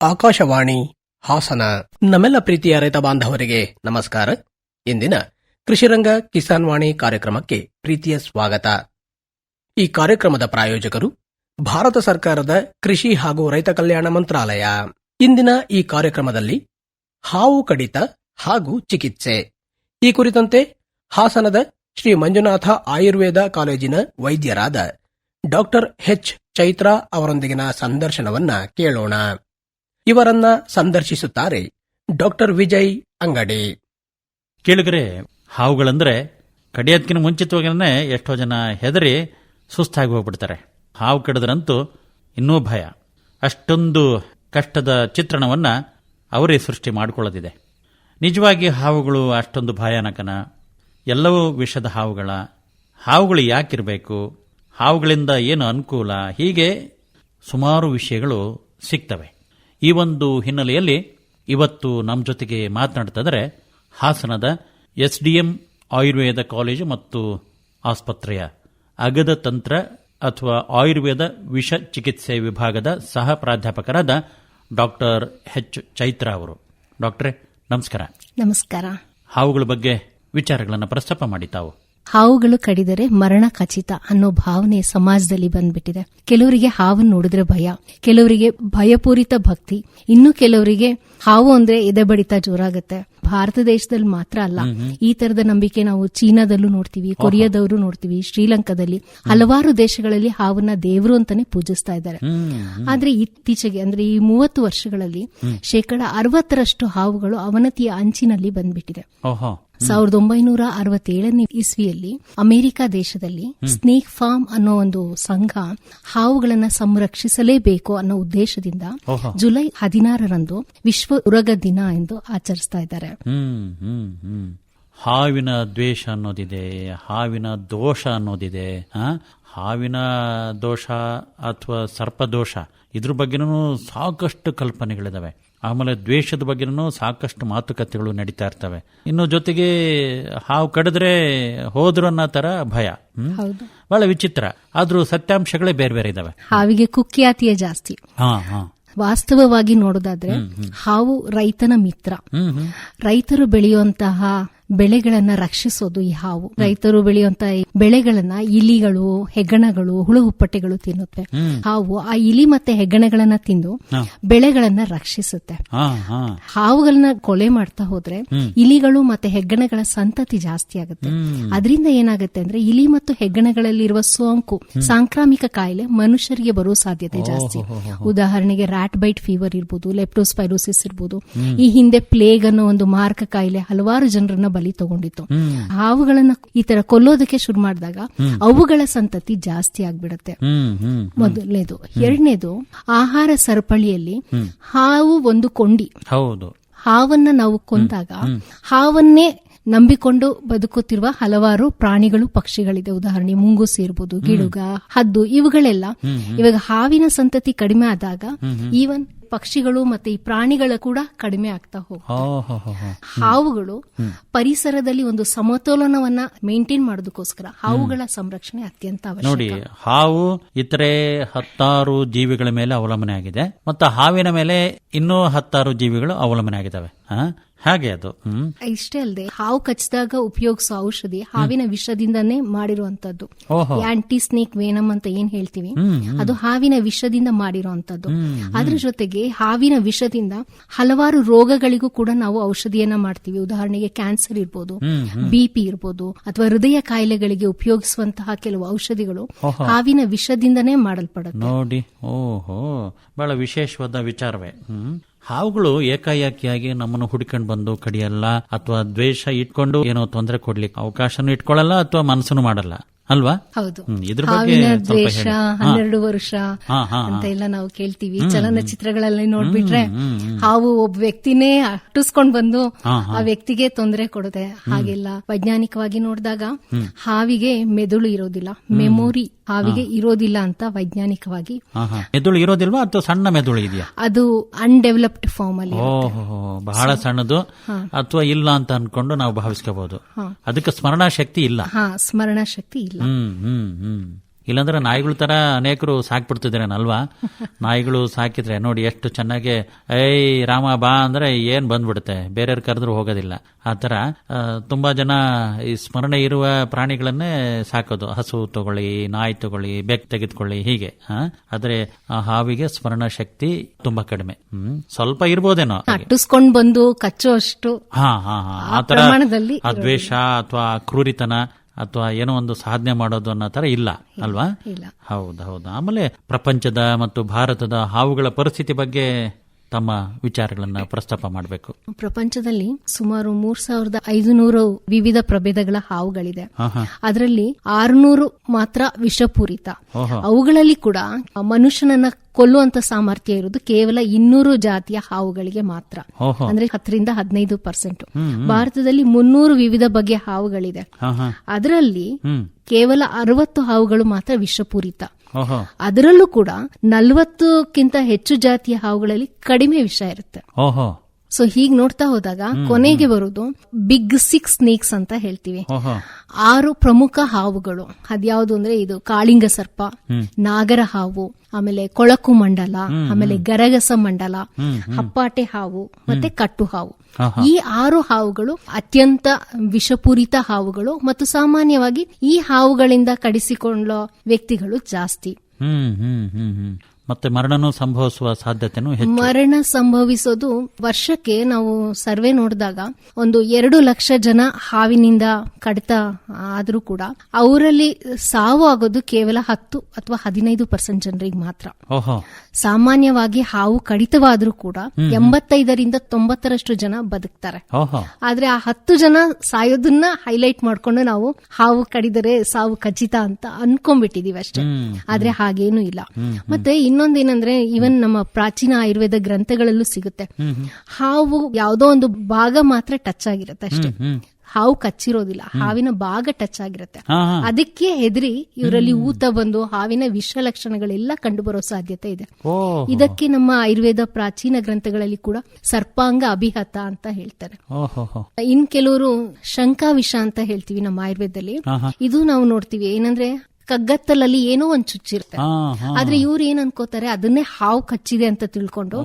ಆಕಾಶವಾಣಿ ಹಾಸನ. ನಮ್ಮೆಲ್ಲ ಪ್ರೀತಿಯ ರೈತ ಬಾಂಧವರಿಗೆ ನಮಸ್ಕಾರ. ಇಂದಿನ ಕೃಷಿರಂಗ ಕಿಸಾನ್ ವಾಣಿ ಕಾರ್ಯಕ್ರಮಕ್ಕೆ ಪ್ರೀತಿಯ ಸ್ವಾಗತ. ಈ ಕಾರ್ಯಕ್ರಮದ ಪ್ರಾಯೋಜಕರು ಭಾರತ ಸರ್ಕಾರದ ಕೃಷಿ ಹಾಗೂ ರೈತ ಕಲ್ಯಾಣ ಮಂತ್ರಾಲಯ. ಇಂದಿನ ಈ ಕಾರ್ಯಕ್ರಮದಲ್ಲಿ ಹಾವು ಕಡಿತ ಹಾಗೂ ಚಿಕಿತ್ಸೆ. ಈ ಕುರಿತಂತೆ ಹಾಸನದ ಶ್ರೀ ಮಂಜುನಾಥ ಆಯುರ್ವೇದ ಕಾಲೇಜಿನ ವೈದ್ಯರಾದ ಡಾಕ್ಟರ್ ಎಚ್ ಚೈತ್ರಾ ಅವರೊಂದಿಗಿನ ಸಂದರ್ಶನವನ್ನ ಕೇಳೋಣ. ಇವರನ್ನ ಸಂದರ್ಶಿಸುತ್ತಾರೆ ಡಾಕ್ಟರ್ ವಿಜಯ್ ಅಂಗಡಿ. ಕೇಳಿದ್ರೆ ಹಾವುಗಳಂದ್ರೆ ಕಡಿಯೋದಕ್ಕಿಂತ ಮುಂಚಿತವಾಗಿನೇ ಎಷ್ಟೋ ಜನ ಹೆದರಿ ಸುಸ್ತಾಗಿ ಹೋಗ್ಬಿಡ್ತಾರೆ. ಹಾವು ಕಡಿದ್ರಂತೂ ಇನ್ನೂ ಭಯ. ಅಷ್ಟೊಂದು ಕಷ್ಟದ ಚಿತ್ರಣವನ್ನ ಅವರೇ ಸೃಷ್ಟಿ ಮಾಡಿಕೊಳ್ಳೋದಿದೆ. ನಿಜವಾಗಿ ಹಾವುಗಳು ಅಷ್ಟೊಂದು ಭಯಾನಕನ? ಎಲ್ಲವೂ ವಿಷದ ಹಾವುಗಳ. ಹಾವುಗಳು ಯಾಕಿರಬೇಕು? ಹಾವುಗಳಿಂದ ಏನು ಅನುಕೂಲ? ಹೀಗೆ ಸುಮಾರು ವಿಷಯಗಳು ಸಿಗ್ತವೆ. ಈ ಒಂದು ಹಿನ್ನೆಲೆಯಲ್ಲಿ ಇವತ್ತು ನಮ್ಮ ಜೊತೆಗೆ ಮಾತನಾಡ್ತಿದ್ರೆ ಹಾಸನದ S D M Ayurveda college ಮತ್ತು ಆಸ್ಪತ್ರೆಯ ಅಗದ ತಂತ್ರ ಅಥವಾ ಆಯುರ್ವೇದ ವಿಷ ಚಿಕಿತ್ಸೆ ವಿಭಾಗದ ಸಹ ಪ್ರಾಧ್ಯಾಪಕರಾದ ಡಾಕ್ಟರ್ ಎಚ್ ಚೈತ್ರ ಅವರು. ಡಾಕ್ಟ್ರೇ ನಮಸ್ಕಾರ. ನಮಸ್ಕಾರ. ಹಾವುಗಳ ಬಗ್ಗೆ ವಿಚಾರಗಳನ್ನು ಪ್ರಸ್ತಾಪ ಮಾಡಿ ತಾವು. ಹಾವುಗಳು ಕಡಿದರೆ ಮರಣ ಖಚಿತ ಅನ್ನೋ ಭಾವನೆ ಸಮಾಜದಲ್ಲಿ ಬಂದ್ಬಿಟ್ಟಿದೆ. ಕೆಲವರಿಗೆ ಹಾವು ನೋಡಿದ್ರೆ ಭಯ ಕೆಲವರಿಗೆ ಭಯಪೂರಿತ ಭಕ್ತಿ ಇನ್ನು ಕೆಲವರಿಗೆ ಹಾವು ಅಂದ್ರೆ ಎದೆ ಬಡಿತ ಜೋರಾಗುತ್ತೆ. ಭಾರತ ದೇಶದಲ್ಲಿ ಮಾತ್ರ ಅಲ್ಲ. ಈ ತರದ ನಂಬಿಕೆ ನಾವು ಚೀನಾದಲ್ಲೂ ನೋಡ್ತೀವಿ ಕೊರಿಯಾದವರು ನೋಡ್ತೀವಿ ಶ್ರೀಲಂಕಾದಲ್ಲಿ ಹಲವಾರು ದೇಶಗಳಲ್ಲಿ ಹಾವನ್ನ ದೇವರು ಅಂತಾನೆ ಪೂಜಿಸ್ತಾ ಇದ್ದಾರೆ. ಆದ್ರೆ ಇತ್ತೀಚೆಗೆ ಅಂದ್ರೆ ಈ ಮೂವತ್ತು ವರ್ಷಗಳಲ್ಲಿ ಶೇಕಡ ಅರವತ್ತರಷ್ಟು ಹಾವುಗಳು ಅವನತಿಯ ಅಂಚಿನಲ್ಲಿ ಬಂದ್ಬಿಟ್ಟಿದೆ. ಸಾವಿರದ ಒಂಬೈನೂರ ಅರವತ್ತೇಳನೇ ಇಸ್ವಿಯಲ್ಲಿ ಅಮೆರಿಕ ದೇಶದಲ್ಲಿ ಸ್ನೇಕ್ ಫಾರ್ಮ್ ಅನ್ನೋ ಒಂದು ಸಂಘ ಹಾವುಗಳನ್ನ ಸಂರಕ್ಷಿಸಲೇಬೇಕು ಅನ್ನೋ ಉದ್ದೇಶದಿಂದ ಜುಲೈ ಹದಿನಾರರಂದು ವಿಶ್ವ ಉರಗ ದಿನ ಎಂದು ಆಚರಿಸ್ತಾ ಇದ್ದಾರೆ. ಹಾವಿನ ದ್ವೇಷ ಅನ್ನೋದಿದೆ ಹಾವಿನ ದೋಷ ಅನ್ನೋದಿದೆ? ಹಾವಿನ ದೋಷ ಅಥವಾ ಸರ್ಪದೋಷ ಇದ್ರ ಬಗ್ಗೆನೂ ಸಾಕಷ್ಟು ಕಲ್ಪನೆಗಳಿದಾವೆ. ಆಮೇಲೆ ದ್ವೇಷದ ಬಗ್ಗೆನೂ ಸಾಕಷ್ಟು ಮಾತುಕತೆಗಳು ನಡೀತಾ ಇರ್ತವೆ. ಇನ್ನು ಜೊತೆಗೆ ಹಾವು ಕಡಿದ್ರೆ ಹೋದ್ರು ಅನ್ನೋ ತರ ಭಯ. ಬಹಳ ವಿಚಿತ್ರ. ಆದ್ರೂ ಸತ್ಯಾಂಶಗಳೇ ಬೇರೆ ಬೇರೆ ಇದಾವೆ. ಹಾವಿಗೆ ಕುಖ್ಯಾತಿಯೇ ಜಾಸ್ತಿ. ಹಾ ಹಾ. ವಾಸ್ತವವಾಗಿ ನೋಡೋದಾದ್ರೆ ಹಾವು ರೈತನ ಮಿತ್ರ. ರೈತರು ಬೆಳೆಯುವಂತಹ ಬೆಳೆಗಳನ್ನ ರಕ್ಷಿಸೋದು ಈ ಹಾವು. ರೈತರು ಬೆಳೆಯುವಂತ ಬೆಳೆಗಳನ್ನ ಇಲಿಗಳು ಹೆಗ್ಗಣಗಳು ಹುಳು ಹುಪ್ಪಟೆಗಳು ತಿನ್ನುತ್ತೆ. ಹಾವು ಆ ಇಲಿ ಮತ್ತೆ ಹೆಗ್ಗಣಗಳನ್ನ ತಿಂದು. ಬೆಳೆಗಳನ್ನ ರಕ್ಷಿಸುತ್ತೆ. ಹಾವುಗಳನ್ನ ಕೊಲೆ ಮಾಡ್ತಾ ಹೋದ್ರೆ ಇಲಿಗಳು ಮತ್ತೆ ಹೆಗ್ಗಣಗಳ ಸಂತತಿ ಜಾಸ್ತಿ ಆಗುತ್ತೆ. ಅದರಿಂದ ಏನಾಗುತ್ತೆ ಅಂದ್ರೆ ಇಲಿ ಮತ್ತು ಹೆಗ್ಗಣಗಳಲ್ಲಿರುವ ಸೋಂಕು ಸಾಂಕ್ರಾಮಿಕ ಕಾಯಿಲೆ ಮನುಷ್ಯರಿಗೆ ಬರುವ ಸಾಧ್ಯತೆ ಜಾಸ್ತಿ. ಉದಾಹರಣೆಗೆ ರ್ಯಾಟ್ ಬೈಟ್ ಫೀವರ್ ಇರ್ಬೋದು ಲೆಪ್ಟೋಸ್ಪೈರೋಸಿಸ್ ಇರ್ಬೋದು. ಈ ಹಿಂದೆ ಪ್ಲೇಗ್ ಅನ್ನೋ ಒಂದು ಮಾರಕ ಕಾಯಿಲೆ ಹಲವಾರು ಜನರನ್ನ ಬಲಿ ತಗೊಂಡಿತ್ತು. ಹಾವುಗಳನ್ನ ಈ ತರ ಕೊಲ್ಲೋದಕ್ಕೆ ಶುರು ಮಾಡಿದಾಗ ಅವುಗಳ ಸಂತತಿ ಜಾಸ್ತಿ ಆಗ್ಬಿಡತ್ತೆ. ಮೊದಲನೇದು. ಎರಡನೇದು ಆಹಾರ ಸರಪಳಿಯಲ್ಲಿ ಹಾವು ಒಂದು ಕೊಂಡಿ. ಹೌದು. ಹಾವನ್ನ ನಾವು ಕೊಂದಾಗ ಹಾವನ್ನೇ ನಂಬಿಕೊಂಡು ಬದುಕುತ್ತಿರುವ ಹಲವಾರು ಪ್ರಾಣಿಗಳು ಪಕ್ಷಿಗಳಿದೆ. ಉದಾಹರಣೆ ಮುಂಗುಸಿ ಇರ್ಬೋದು ಗಿಡುಗ ಹದ್ದು ಇವುಗಳೆಲ್ಲ ಇವಾಗ ಹಾವಿನ ಸಂತತಿ ಕಡಿಮೆ ಆದಾಗ ಈವನ್ ಪಕ್ಷಿಗಳು ಮತ್ತೆ ಈ ಪ್ರಾಣಿಗಳ ಕೂಡ ಕಡಿಮೆ ಆಗ್ತಾ ಹೋಗುತ್ತೆ ಹೋ ಹೋ ಹೋ ಹೋ. ಹಾವುಗಳು ಪರಿಸರದಲ್ಲಿ ಒಂದು ಸಮತೋಲನವನ್ನ ಮೇಂಟೈನ್ ಮಾಡೋದಕ್ಕೋಸ್ಕರ ಹಾವುಗಳ ಸಂರಕ್ಷಣೆ ಅತ್ಯಂತ ಅವಶ್ಯಕ. ನೋಡಿ ಹಾವು ಇತರೆ ಹತ್ತಾರು ಜೀವಿಗಳ ಮೇಲೆ ಅವಲಂಬನೆ ಆಗಿದೆ. ಮತ್ತು ಹಾವಿನ ಮೇಲೆ ಇನ್ನೂ ಹತ್ತಾರು ಜೀವಿಗಳು ಅವಲಂಬನೆ ಆಗಿದ್ದಾವೆ? ಹಾಗೆ ಅದು. ಇಷ್ಟೇ ಅಲ್ಲದೆ ಹಾವು ಕಚ್ಚಿದಾಗ ಉಪಯೋಗಿಸೋ ಔಷಧಿ ಹಾವಿನ ವಿಷದಿಂದನೇ ಮಾಡಿರುವಂತದ್ದು ಆಂಟಿ ಸ್ನೇಕ್ ವೇನಮ್ ಅಂತ ಏನ್ ಹೇಳ್ತೀವಿ? ಅದು ಹಾವಿನ ವಿಷದಿಂದ ಮಾಡಿರುವಂತದ್ದು ಅದ್ರ ಜೊತೆಗೆ ಹಾವಿನ ವಿಷದಿಂದ ಹಲವಾರು ರೋಗಗಳಿಗೂ ಕೂಡ ನಾವು ಔಷಧಿಯನ್ನ ಮಾಡ್ತೀವಿ. ಉದಾಹರಣೆಗೆ ಕ್ಯಾನ್ಸರ್ ಇರ್ಬೋದು ಬಿಪಿ ಇರ್ಬೋದು ಅಥವಾ ಹೃದಯ ಕಾಯಿಲೆಗಳಿಗೆ ಉಪಯೋಗಿಸುವಂತಹ ಕೆಲವು ಔಷಧಿಗಳು ಹಾವಿನ ವಿಷದಿಂದನೇ ಮಾಡಲ್ಪಡುತ್ತೆ. ನೋಡಿ ಓಹೋ. ಬಹಳ ವಿಶೇಷವಾದ ವಿಚಾರವೇ. ಹಾವುಗಳು ಏಕಾಏಕಿಯಾಗಿ ನಮ್ಮನ್ನು ಹುಡ್ಕೊಂಡು ಬಂದು ಕಡಿಯಲ್ಲ, ಅಥವಾ ದ್ವೇಷ ಇಟ್ಕೊಂಡು ಏನೋ ತೊಂದರೆ ಕೊಡ್ಲಿಕ್ಕೆ ಅವಕಾಶನೂ ಇಟ್ಕೊಳ್ಳಲ್ಲ, ಅಥವಾ ಮನಸ್ಸನ್ನು ಮಾಡಲ್ಲ. ಅಲ್ವಾ? ಹೌದು. ಇದ್ರ ದ್ವೇಷ. ಹನ್ನೆರಡು ವರ್ಷ ಅಂತ ಎಲ್ಲ ನಾವು ಕೇಳ್ತೀವಿ. ಚಲನಚಿತ್ರಗಳಲ್ಲಿ ನೋಡ್ಬಿಟ್ರೆ ಹಾವು ಒಬ್ಬ ವ್ಯಕ್ತಿನೇ ಅಟ್ಟಿಸ್ಕೊಂಡ್ ಬಂದು ಆ ವ್ಯಕ್ತಿಗೆ ತೊಂದರೆ ಕೊಡುತ್ತೆ. ಹಾಗೆಲ್ಲ ವೈಜ್ಞಾನಿಕವಾಗಿ ನೋಡಿದಾಗ ಹಾವಿಗೆ ಮೆದುಳು ಇರೋದಿಲ್ಲ. ಮೆಮೊರಿ ಹಾವಿಗೆ ಇರೋದಿಲ್ಲ ಅಂತ ವೈಜ್ಞಾನಿಕವಾಗಿ ಮೆದುಳು ಇರೋದಿಲ್ವಾ ಅಥವಾ ಸಣ್ಣ ಮೆದುಳು ಇದೆಯಾ? ಅದು ಅನ್ಡೆವಲಪ್ಡ್ ಫಾರ್ಮ್ ಅಲ್ಲಿ ಬಹಳ ಸಣ್ಣದು ಅಥವಾ ಇಲ್ಲ ಅಂತ ಅನ್ಕೊಂಡು ನಾವು ಭಾವಿಸ್ಕೋಬಹುದು ಅದಕ್ಕೆ ಸ್ಮರಣಾ ಶಕ್ತಿ ಇಲ್ಲ. ಸ್ಮರಣ ಶಕ್ತಿ ಇಲ್ಲ. ಹ್ಮ್ ಹ್ಮ್ ಹ್ಮ್. ಇಲ್ಲಾಂದ್ರೆ ನಾಯಿಗಳ ತರ ಅನೇಕರು ಸಾಕ್ಬಿಡ್ತಿದ್ರೇನಲ್ವಾ ನಾಯಿಗಳು ಸಾಕಿದ್ರೆ ನೋಡಿ ಎಷ್ಟು ಚೆನ್ನಾಗಿ ಏಯ್ ರಾಮ ಬಾ ಅಂದ್ರೆ ಏನ್ ಬಂದ್ಬಿಡುತ್ತೆ? ಬೇರೆಯವ್ರು ಕರೆದ್ರು ಹೋಗೋದಿಲ್ಲ. ಆ ತರ ತುಂಬಾ ಜನ ಈ ಸ್ಮರಣೆ ಇರುವ ಪ್ರಾಣಿಗಳನ್ನೇ ಸಾಕೋದು. ಹಸು ತಗೊಳ್ಳಿ ನಾಯಿ ತಗೊಳ್ಳಿ ಬೆಕ್ ತೆಗೆದುಕೊಳ್ಳಿ ಹೀಗೆ? ಆದ್ರೆ ಆ ಹಾವಿಗೆ ಸ್ಮರಣ ಶಕ್ತಿ ತುಂಬಾ ಕಡಿಮೆ. ಹ್ಮ್ ಸ್ವಲ್ಪ ಇರ್ಬೋದೇನೋ. ಅಟ್ಟಿಸ್ಕೊಂಡ್ ಬಂದು ಕಚ್ಚೋ ಅಷ್ಟು ಹಾ ಹಾ ಹಾ. ಆ ತರ ದ್ವೇಷ ಅಥವಾ ಕ್ರೂರಿತನ ಅಥವಾ ಏನೋ ಒಂದು ಸಾಧನೆ ಮಾಡೋದು ಅನ್ನೋ ತರ ಇಲ್ಲ ಅಲ್ವಾ? ಹೌದು ಹೌದು. ಆಮೇಲೆ ಪ್ರಪಂಚದ ಮತ್ತು ಭಾರತದ ಹಾವುಗಳ ಪರಿಸ್ಥಿತಿ ಬಗ್ಗೆ ತಮ್ಮ ವಿಚಾರಗಳನ್ನ ಪ್ರಸ್ತಾಪ ಮಾಡಬೇಕು. ಪ್ರಪಂಚದಲ್ಲಿ ಸುಮಾರು ಮೂರ್ ಸಾವಿರದ ಐದುನೂರು ವಿವಿಧ ಪ್ರಭೇದಗಳ ಹಾವುಗಳಿದೆ. ಅದರಲ್ಲಿ ಆರುನೂರು ಮಾತ್ರ ವಿಷಪೂರಿತ. ಅವುಗಳಲ್ಲಿ ಕೂಡ ಮನುಷ್ಯನನ್ನ ಕೊಲ್ಲುವಂತ ಸಾಮರ್ಥ್ಯ ಇರುವುದು ಕೇವಲ ಇನ್ನೂರು ಜಾತಿಯ ಹಾವುಗಳಿಗೆ ಮಾತ್ರ. ಅಂದ್ರೆ ಹತ್ತರಿಂದ ಹದಿನೈದು ಪರ್ಸೆಂಟ್. ಭಾರತದಲ್ಲಿ ಮುನ್ನೂರು ವಿವಿಧ ಬಗೆಯ ಹಾವುಗಳಿದೆ. ಅದರಲ್ಲಿ ಕೇವಲ ಅರವತ್ತು ಹಾವುಗಳು ಮಾತ್ರ ವಿಷಪೂರಿತ. ಅದರಲ್ಲೂ ಕೂಡ ನಲ್ವತ್ತಕ್ಕಿಂತ ಹೆಚ್ಚು ಜಾತಿಯ ಹಾವುಗಳಲ್ಲಿ ಕಡಿಮೆ ವಿಷ ಇರುತ್ತೆ. ಸೊ ಹೀಗ್ ನೋಡ್ತಾ ಹೋದಾಗ ಕೊನೆಗೆ ಬರುವುದು ಬಿಗ್ ಸಿಕ್ಸ್ ಸ್ನೇಕ್ಸ್ ಅಂತ ಹೇಳ್ತೀವಿ. ಆರು ಪ್ರಮುಖ ಹಾವುಗಳು. ಅದ್ಯಾವುದು ಅಂದ್ರೆ ಇದು ಕಾಳಿಂಗ ಸರ್ಪ ನಾಗರ ಹಾವು ಆಮೇಲೆ ಕೊಳಕು ಮಂಡಲ ಆಮೇಲೆ ಗರಗಸ ಮಂಡಲ ಹಪ್ಪಾಟೆ ಹಾವು ಮತ್ತೆ ಕಟ್ಟು ಹಾವು. ಈ ಆರು ಹಾವುಗಳು ಅತ್ಯಂತ ವಿಷಪೂರಿತ ಹಾವುಗಳು ಮತ್ತು ಸಾಮಾನ್ಯವಾಗಿ ಈ ಹಾವುಗಳಿಂದ ಕಡಿಸಿಕೊಳ್ಳೋ ವ್ಯಕ್ತಿಗಳು ಜಾಸ್ತಿ. ಮತ್ತೆ ಮರಣನೂ ಸಂಭವಿಸುವ ಸಾಧ್ಯತೆನೂ ಹೆಚ್ಚು. ಮರಣ ಸಂಭವಿಸೋದು ವರ್ಷಕ್ಕೆ ನಾವು ಸರ್ವೆ ನೋಡಿದಾಗ ಒಂದು ಎರಡು ಲಕ್ಷ ಜನ ಹಾವಿನಿಂದ ಕಡಿತ ಆದರೂ ಕೂಡ ಅವರಲ್ಲಿ ಸಾವು ಆಗೋದು ಕೇವಲ ಹತ್ತು ಅಥವಾ ಹದಿನೈದು ಪರ್ಸೆಂಟ್ ಜನರಿಗೆ ಮಾತ್ರ. ಸಾಮಾನ್ಯವಾಗಿ ಹಾವು ಕಡಿತವಾದರೂ ಕೂಡ ಎಂಬತ್ತೈದರಿಂದ ತೊಂಬತ್ತರಷ್ಟು ಜನ ಬದುಕ್ತಾರೆ. ಆದ್ರೆ ಆ ಹತ್ತು ಜನ ಸಾಯೋದನ್ನ ಹೈಲೈಟ್ ಮಾಡ್ಕೊಂಡು ನಾವು ಹಾವು ಕಡಿದರೆ ಸಾವು ಖಚಿತ ಅಂತ ಅನ್ಕೊಂಡ್ಬಿಟ್ಟಿದೀವಿ ಅಷ್ಟೇ. ಆದ್ರೆ ಹಾಗೇನೂ ಇಲ್ಲ. ಮತ್ತೆ ಇನ್ನೊಂದೇನಂದ್ರೆ ಇವನ್ ನಮ್ಮ ಪ್ರಾಚೀನ ಆಯುರ್ವೇದ ಗ್ರಂಥಗಳಲ್ಲೂ ಸಿಗುತ್ತೆ. ಹಾವು ಯಾವುದೋ ಒಂದು ಭಾಗ ಮಾತ್ರ ಟಚ್ ಆಗಿರುತ್ತೆ ಅಷ್ಟೇ. ಹಾವು ಕಚ್ಚಿರೋದಿಲ್ಲ ಹಾವಿನ ಭಾಗ ಟಚ್ ಆಗಿರುತ್ತೆ. ಅದಕ್ಕೆ ಹೆದರಿ ಇವರಲ್ಲಿ ಊತ ಬಂದು ಹಾವಿನ ವಿಷ ಲಕ್ಷಣಗಳೆಲ್ಲ ಕಂಡುಬರೋ ಸಾಧ್ಯತೆ ಇದೆ. ಇದಕ್ಕೆ ನಮ್ಮ ಆಯುರ್ವೇದ ಪ್ರಾಚೀನ ಗ್ರಂಥಗಳಲ್ಲಿ ಕೂಡ ಸರ್ಪಾಂಗ ಅಭಿಹತ ಅಂತ ಹೇಳ್ತಾರೆ. ಇನ್ ಕೆಲವರು ಶಂಕಾವಿಷ ಅಂತ ಹೇಳ್ತೀವಿ ನಮ್ಮ ಆಯುರ್ವೇದದಲ್ಲಿ. ಇದು ನಾವು ನೋಡ್ತೀವಿ. ಏನಂದ್ರೆ ಕಗ್ಗತ್ತಲಲ್ಲಿ ಏನೋ ಒಂದ್ ಹಾ ಆದ್ರೆ ಇವ್ರು ಏನ್ ಅನ್ಕೋತಾರೆ ಅದನ್ನೇ ಹಾವು ಕಚ್ಚಿದೆ ಅಂತ ತಿಳ್ಕೊಂಡು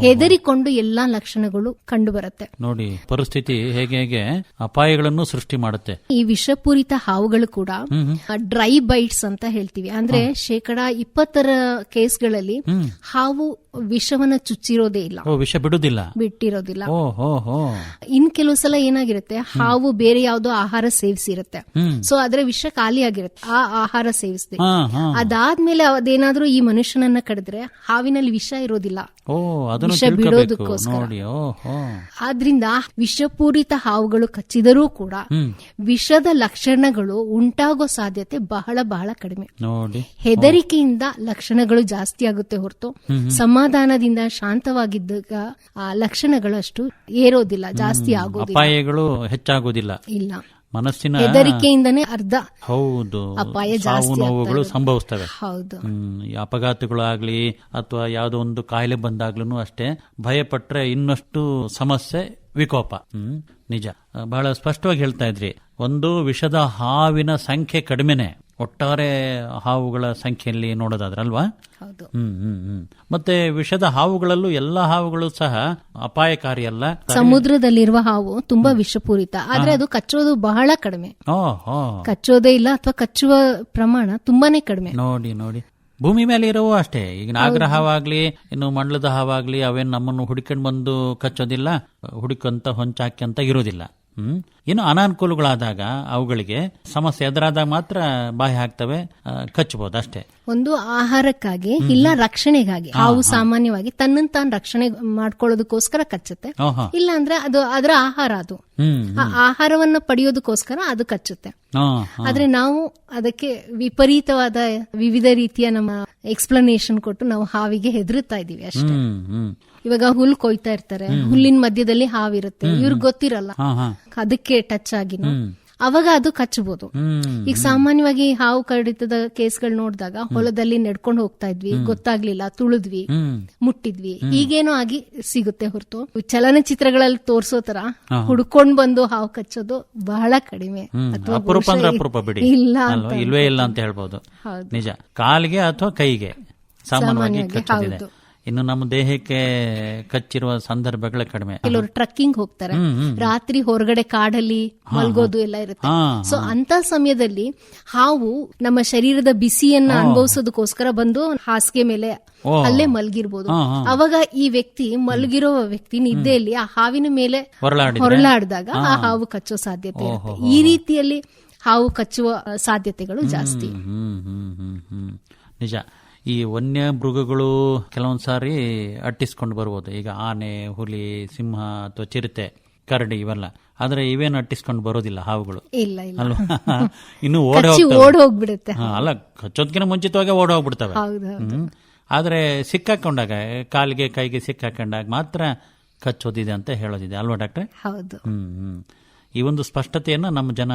ಹೆದರಿಕೊಂಡು ಎಲ್ಲಾ ಲಕ್ಷಣಗಳು ಕಂಡು ಬರುತ್ತೆ ನೋಡಿ ಪರಿಸ್ಥಿತಿ ಹೇಗೆ ಹೇಗೆ ಅಪಾಯಗಳನ್ನು ಸೃಷ್ಟಿ ಮಾಡುತ್ತೆ. ಈ ವಿಷಪೂರಿತ ಹಾವುಗಳು ಕೂಡ ಡ್ರೈ ಬೈಟ್ಸ್ ಅಂತ ಹೇಳ್ತೀವಿ. ಅಂದ್ರೆ ಶೇಕಡಾ ಇಪ್ಪತ್ತರ ಕೇಸ್ಗಳಲ್ಲಿ ಹಾವು ವಿಷವನ್ನ ಚುಚ್ಚಿರೋದೇ ಇಲ್ಲ. ವಿಷ ಬಿಡುದಿಲ್ಲ. ಬಿಟ್ಟಿರೋದಿಲ್ಲ. ಇನ್ ಕೆಲವು ಸಲ ಏನಾಗಿರುತ್ತೆ ಹಾವು ಬೇರೆ ಯಾವ್ದೋ ಆಹಾರ ಸೇವಿಸಿರುತ್ತೆ. ಸೊ ಆದ್ರೆ ವಿಷ ಖಾಲಿ ಆಗಿರುತ್ತೆ ಆ ಆಹಾರ ಸೇವಿಸಿದೆ. ಅದಾದ್ಮೇಲೆ ಅದೇನಾದ್ರೂ ಈ ಮನುಷ್ಯನನ್ನ ಕಡಿದ್ರೆ ಹಾವಿನಲ್ಲಿ ವಿಷ ಇರೋದಿಲ್ಲ. ವಿಷ ಬಿಡೋದಕ್ಕೋಸ್ಕರ. ಆದ್ರಿಂದ ವಿಷಪೂರಿತ ಹಾವುಗಳು ಕಚ್ಚಿದರೂ ಕೂಡ ವಿಷದ ಲಕ್ಷಣಗಳು ಉಂಟಾಗೋ ಸಾಧ್ಯತೆ ಬಹಳ ಬಹಳ ಕಡಿಮೆ. ಹೆದರಿಕೆಯಿಂದ ಲಕ್ಷಣಗಳು ಜಾಸ್ತಿ ಆಗುತ್ತೆ ಹೊರತು ಸಮಾಧಾನದಿಂದ ಶಾಂತವಾಗಿದ್ದಾಗ ಆ ಲಕ್ಷಣಗಳಷ್ಟು ಏರೋದಿಲ್ಲ ಜಾಸ್ತಿ ಆಗೋದಿಲ್ಲ. ಅಪಾಯಗಳು ಹೆಚ್ಚಾಗೋದಿಲ್ಲ. ಇಲ್ಲ. ಮನಸ್ಸಿನ ಹೆದರಿಕೆಯಿಂದನೇ ಅರ್ಧ ಹೌದು. ಅಪಾಯ ಸಾವು ನೋವುಗಳು ಸಂಭವಿಸ್ತವೆ. ಹೌದು. ಅಪಘಾತಗಳು ಆಗ್ಲಿ ಅಥವಾ ಯಾವುದೋ ಒಂದು ಕಾಯಿಲೆ ಬಂದಾಗ್ಲೂ ಅಷ್ಟೇ ಭಯಪಟ್ರೆ ಇನ್ನಷ್ಟು ಸಮಸ್ಯೆ ವಿಕೋಪ. ನಿಜ. ಬಹಳ ಸ್ಪಷ್ಟವಾಗಿ ಹೇಳ್ತಾ ಇದ್ರಿ. ಒಂದು ವಿಷದ ಹಾವಿನ ಸಂಖ್ಯೆ ಕಡಿಮೆನೆ. ಒಟ್ಟಾರೆ ಹಾವುಗಳ ಸಂಖ್ಯೆಯಲ್ಲಿ ನೋಡೋದಾದ್ರಲ್ವಾ? ಹ್ಮ್ ಹ್ಮ್ ಹ್ಮ್. ಮತ್ತೆ ವಿಷದ ಹಾವುಗಳಲ್ಲೂ ಎಲ್ಲ ಹಾವುಗಳು ಸಹ ಅಪಾಯಕಾರಿ ಅಲ್ಲ? ಸಮುದ್ರದಲ್ಲಿರುವ ಹಾವು ತುಂಬಾ ವಿಷಪೂರಿತ. ಆದ್ರೆ ಅದು ಕಚ್ಚೋದು ಬಹಳ ಕಡಿಮೆ. ಕಚ್ಚೋದೇ ಇಲ್ಲ ಅಥವಾ ಕಚ್ಚುವ ಪ್ರಮಾಣ ತುಂಬಾನೇ ಕಡಿಮೆ. ನೋಡಿ ನೋಡಿ. ಭೂಮಿ ಮೇಲೆ ಇರೋವು ಅಷ್ಟೇ. ಈಗ ನಾಗರ ಹಾವಾಗ್ಲಿ ಇನ್ನು ಮಂಡಲದ ಹಾವಾಗ್ಲಿ ಅವೇನ್ ನಮ್ಮನ್ನು ಹುಡುಕೊಂಡ್ ಬಂದು ಕಚ್ಚೋದಿಲ್ಲ ಹುಡುಕಂತ ಹೊಂಚಾಕ್ಯಂತ ಇರೋದಿಲ್ಲ. ಹ್ಮ್? ಇನ್ನು ಅನಾನುಕೂಲಗಳಾದಾಗ ಅವುಗಳಿಗೆ ಸಮಸ್ಯೆ ಎದುರಾದಾಗ ಮಾತ್ರ ಬಾಯಿ ಹಾಕ್ತವೆ ಕಚ್ಚಬಹುದು ಅಷ್ಟೇ. ಒಂದು ಆಹಾರಕ್ಕಾಗಿ ಇಲ್ಲ ರಕ್ಷಣೆಗಾಗಿ. ಹಾವು ಸಾಮಾನ್ಯವಾಗಿ ತನ್ನನ್ನು ತಾನು ರಕ್ಷಣೆ ಮಾಡ್ಕೊಳ್ಳೋದಕ್ಕೋಸ್ಕರ ಕಚ್ಚುತ್ತೆ. ಇಲ್ಲ ಅಂದ್ರೆ ಅದು ಅದರ ಆಹಾರ ಅದು. ಆಹಾರವನ್ನ ಪಡೆಯೋದಕ್ಕೋಸ್ಕರ ಅದು ಕಚ್ಚುತ್ತೆ. ಆದ್ರೆ ನಾವು ಅದಕ್ಕೆ ವಿಪರೀತವಾದ ವಿವಿಧ ರೀತಿಯ ನಮ್ಮ ಎಕ್ಸ್ಪ್ಲನೇಷನ್ ಕೊಟ್ಟು ನಾವು ಹಾವಿಗೆ ಹೆದರುತ್ತಾ ಇದೀವಿ ಅಷ್ಟೇ. ಇವಾಗ ಹುಲ್ ಕೊಯ್ತಾ ಇರ್ತಾರೆ. ಹುಲ್ಲಿನ ಮಧ್ಯದಲ್ಲಿ ಹಾವಿರುತ್ತೆ. ಇವ್ರಿಗೆ ಗೊತ್ತಿರಲ್ಲ. ಅದಕ್ಕೆ ಟಚ್ ಆಗಿನೂ. ಅವಾಗ ಅದು ಕಚ್ಚಬಹುದು ಈಗ ಸಾಮಾನ್ಯವಾಗಿ ಹಾವು ಕಡಿತದ ಕೇಸ್ಗಳು ನೋಡಿದಾಗ ಹೊಲದಲ್ಲಿ ನಡ್ಕೊಂಡು ಹೋಗ್ತಾ ಇದ್ವಿ. ಗೊತ್ತಾಗ್ಲಿಲ್ಲ. ತುಳಿದ್ವಿ. ಮುಟ್ಟಿದ್ವಿ. ಈಗೇನೋ ಆಗಿ ಸಿಗುತ್ತೆ ಹೊರತು. ಚಲನಚಿತ್ರಗಳಲ್ಲಿ ತೋರ್ಸೋ ತರ ಹುಡ್ಕೊಂಡ್ ಬಂದು ಹಾವು ಕಚ್ಚೋದು ಬಹಳ ಕಡಿಮೆ. ಇಲ್ಲ ಇಲ್ವೇ ಇಲ್ಲ ಅಂತ ಹೇಳ್ಬೋದು. ನಿಜ. ಕಾಲಿಗೆ ಅಥವಾ ಕೈಗೆ ಸಾಮಾನ್ಯವಾಗಿ. ಇನ್ನು ನಮ್ಮ ದೇಹಕ್ಕೆ ಕಚ್ಚಿರುವ ಸಂದರ್ಭಗಳು ಕಡಿಮೆ. ಕೆಲವರು ಟ್ರಕ್ಕಿಂಗ್ ಹೋಗ್ತಾರೆ. ರಾತ್ರಿ ಹೊರಗಡೆ ಕಾಡಲ್ಲಿ ಮಲ್ಗೋದು ಎಲ್ಲ ಇರುತ್ತೆ. ಸೊ ಅಂತ ಸಮಯದಲ್ಲಿ ಹಾವು ನಮ್ಮ ಶರೀರದ ಬಿಸಿಯನ್ನ ಅನುಭವಿಸೋದಕ್ಕೋಸ್ಕರ ಬಂದು ಹಾಸಿಗೆ ಮೇಲೆ ಅಲ್ಲೇ ಮಲ್ಗಿರ್ಬೋದು. ಅವಾಗ ಈ ವ್ಯಕ್ತಿ ಮಲ್ಗಿರೋ ವ್ಯಕ್ತಿ ನಿದ್ದೆಯಲ್ಲಿ ಆ ಹಾವಿನ ಮೇಲೆ? ಹೊರಳಾಡಿದಾಗ ಆ ಹಾವು ಕಚ್ಚೋ ಸಾಧ್ಯತೆ ಇರುತ್ತೆ. ಈ ರೀತಿಯಲ್ಲಿ ಹಾವು ಕಚ್ಚುವ ಸಾಧ್ಯತೆಗಳು ಜಾಸ್ತಿ. ಹ್ಮ್ ಹ್ಮ್ ಹ್ಮ್ ಹ್ಮ್. ನಿಜ. ಈ ವನ್ಯ ಮೃಗಗಳು ಕೆಲವೊಂದ್ಸಾರಿ ಅಟ್ಟಿಸ್ಕೊಂಡು ಬರ್ಬೋದು. ಈಗ ಆನೆ ಹುಲಿ ಸಿಂಹ ಅಥವಾ ಚಿರತೆ ಕರಡಿ ಇವೆಲ್ಲ. ಆದ್ರೆ ಇವೇನು ಅಟ್ಟಿಸ್ಕೊಂಡು ಬರೋದಿಲ್ಲ ಹಾವುಗಳು. ಅಲ್ವಾ? ಇನ್ನು ಓಡ ಹೋಗ್ಬಿಡುತ್ತೆ. ಅಲ್ಲ ಕಚ್ಚೋದ್ಕಿನ ಮುಂಚಿತವಾಗಿ ಓಡ್ ಹೋಗ್ಬಿಡ್ತವೆ. ಆದ್ರೆ ಸಿಕ್ಕಾಕೊಂಡಾಗ ಕಾಲಿಗೆ ಕೈಗೆ ಸಿಕ್ಕಾಕೊಂಡಾಗ ಮಾತ್ರ ಕಚ್ಚೋದಿದೆ ಅಂತ ಹೇಳೋದಿದೆ. ಅಲ್ವಾ ಡಾಕ್ಟ್ರೆ? ಹೌದು. ಹ್ಮ್ ಹ್ಮ್. ಈ ಒಂದು ಸ್ಪಷ್ಟತೆಯನ್ನ ನಮ್ಮ ಜನ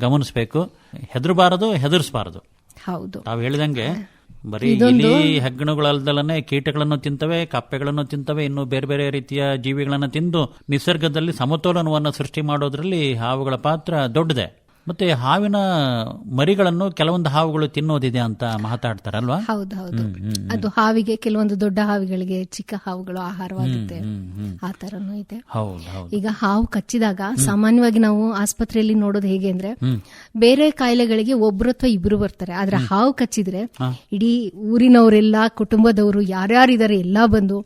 ಗಮನಿಸಬೇಕು. ಹೆದರಬಾರದು ಹೆದರ್ಸ್ಬಾರದು. ಹೌದು. ತಾವು ಹೇಳಿದಂಗೆ ಬರೀ ಇಲಿ ಹೆಗ್ಗಣಗಳಲ್ದಲನೆ ಕೀಟಗಳನ್ನು ತಿಂತವೆ ಕಪ್ಪೆಗಳನ್ನು ತಿಂತವೆ ಇನ್ನು ಬೇರೆ ಬೇರೆ ರೀತಿಯ ಜೀವಿಗಳನ್ನು ತಿಂದು ನಿಸರ್ಗದಲ್ಲಿ ಸಮತೋಲನವನ್ನು ಸೃಷ್ಟಿ ಮಾಡೋದ್ರಲ್ಲಿ ಹಾವುಗಳ ಪಾತ್ರ ದೊಡ್ಡದೆ. ಮತ್ತೆ ಹಾವಿನ ಮರಿಗಳನ್ನು ಕೆಲವೊಂದು ಹಾವುಗಳು ತಿನ್ನೋದಿದೆ ಅಂತ ಮಾತಾಡ್ತಾರಲ್ವಾ? ಹೌದು ಹೌದು. ಅದು ಹಾವಿಗೆ ಕೆಲವೊಂದು ದೊಡ್ಡ ಹಾವಿಗಳಿಗೆ ಚಿಕ್ಕ ಹಾವುಗಳು ಆಹಾರವಾಗುತ್ತೆ. ಆ ತರನು ಇದೆ. ಈಗ ಹಾವು ಕಚ್ಚಿದಾಗ ಸಾಮಾನ್ಯವಾಗಿ ನಾವು ಆಸ್ಪತ್ರೆಯಲ್ಲಿ ನೋಡೋದು ಹೇಗೆ ಅಂದ್ರೆ ಬೇರೆ ಕಾಯಿಲೆಗಳಿಗೆ ಒಬ್ರು ಅಥವಾ ಇಬ್ರು ಬರ್ತಾರೆ. ಆದ್ರೆ ಹಾವು ಕಚ್ಚಿದ್ರೆ ಇಡೀ ಊರಿನವರೆಲ್ಲ ಕುಟುಂಬದವರು ಯಾರ್ಯಾರಿದ್ದಾರೆ ಎಲ್ಲಾ ಬಂದು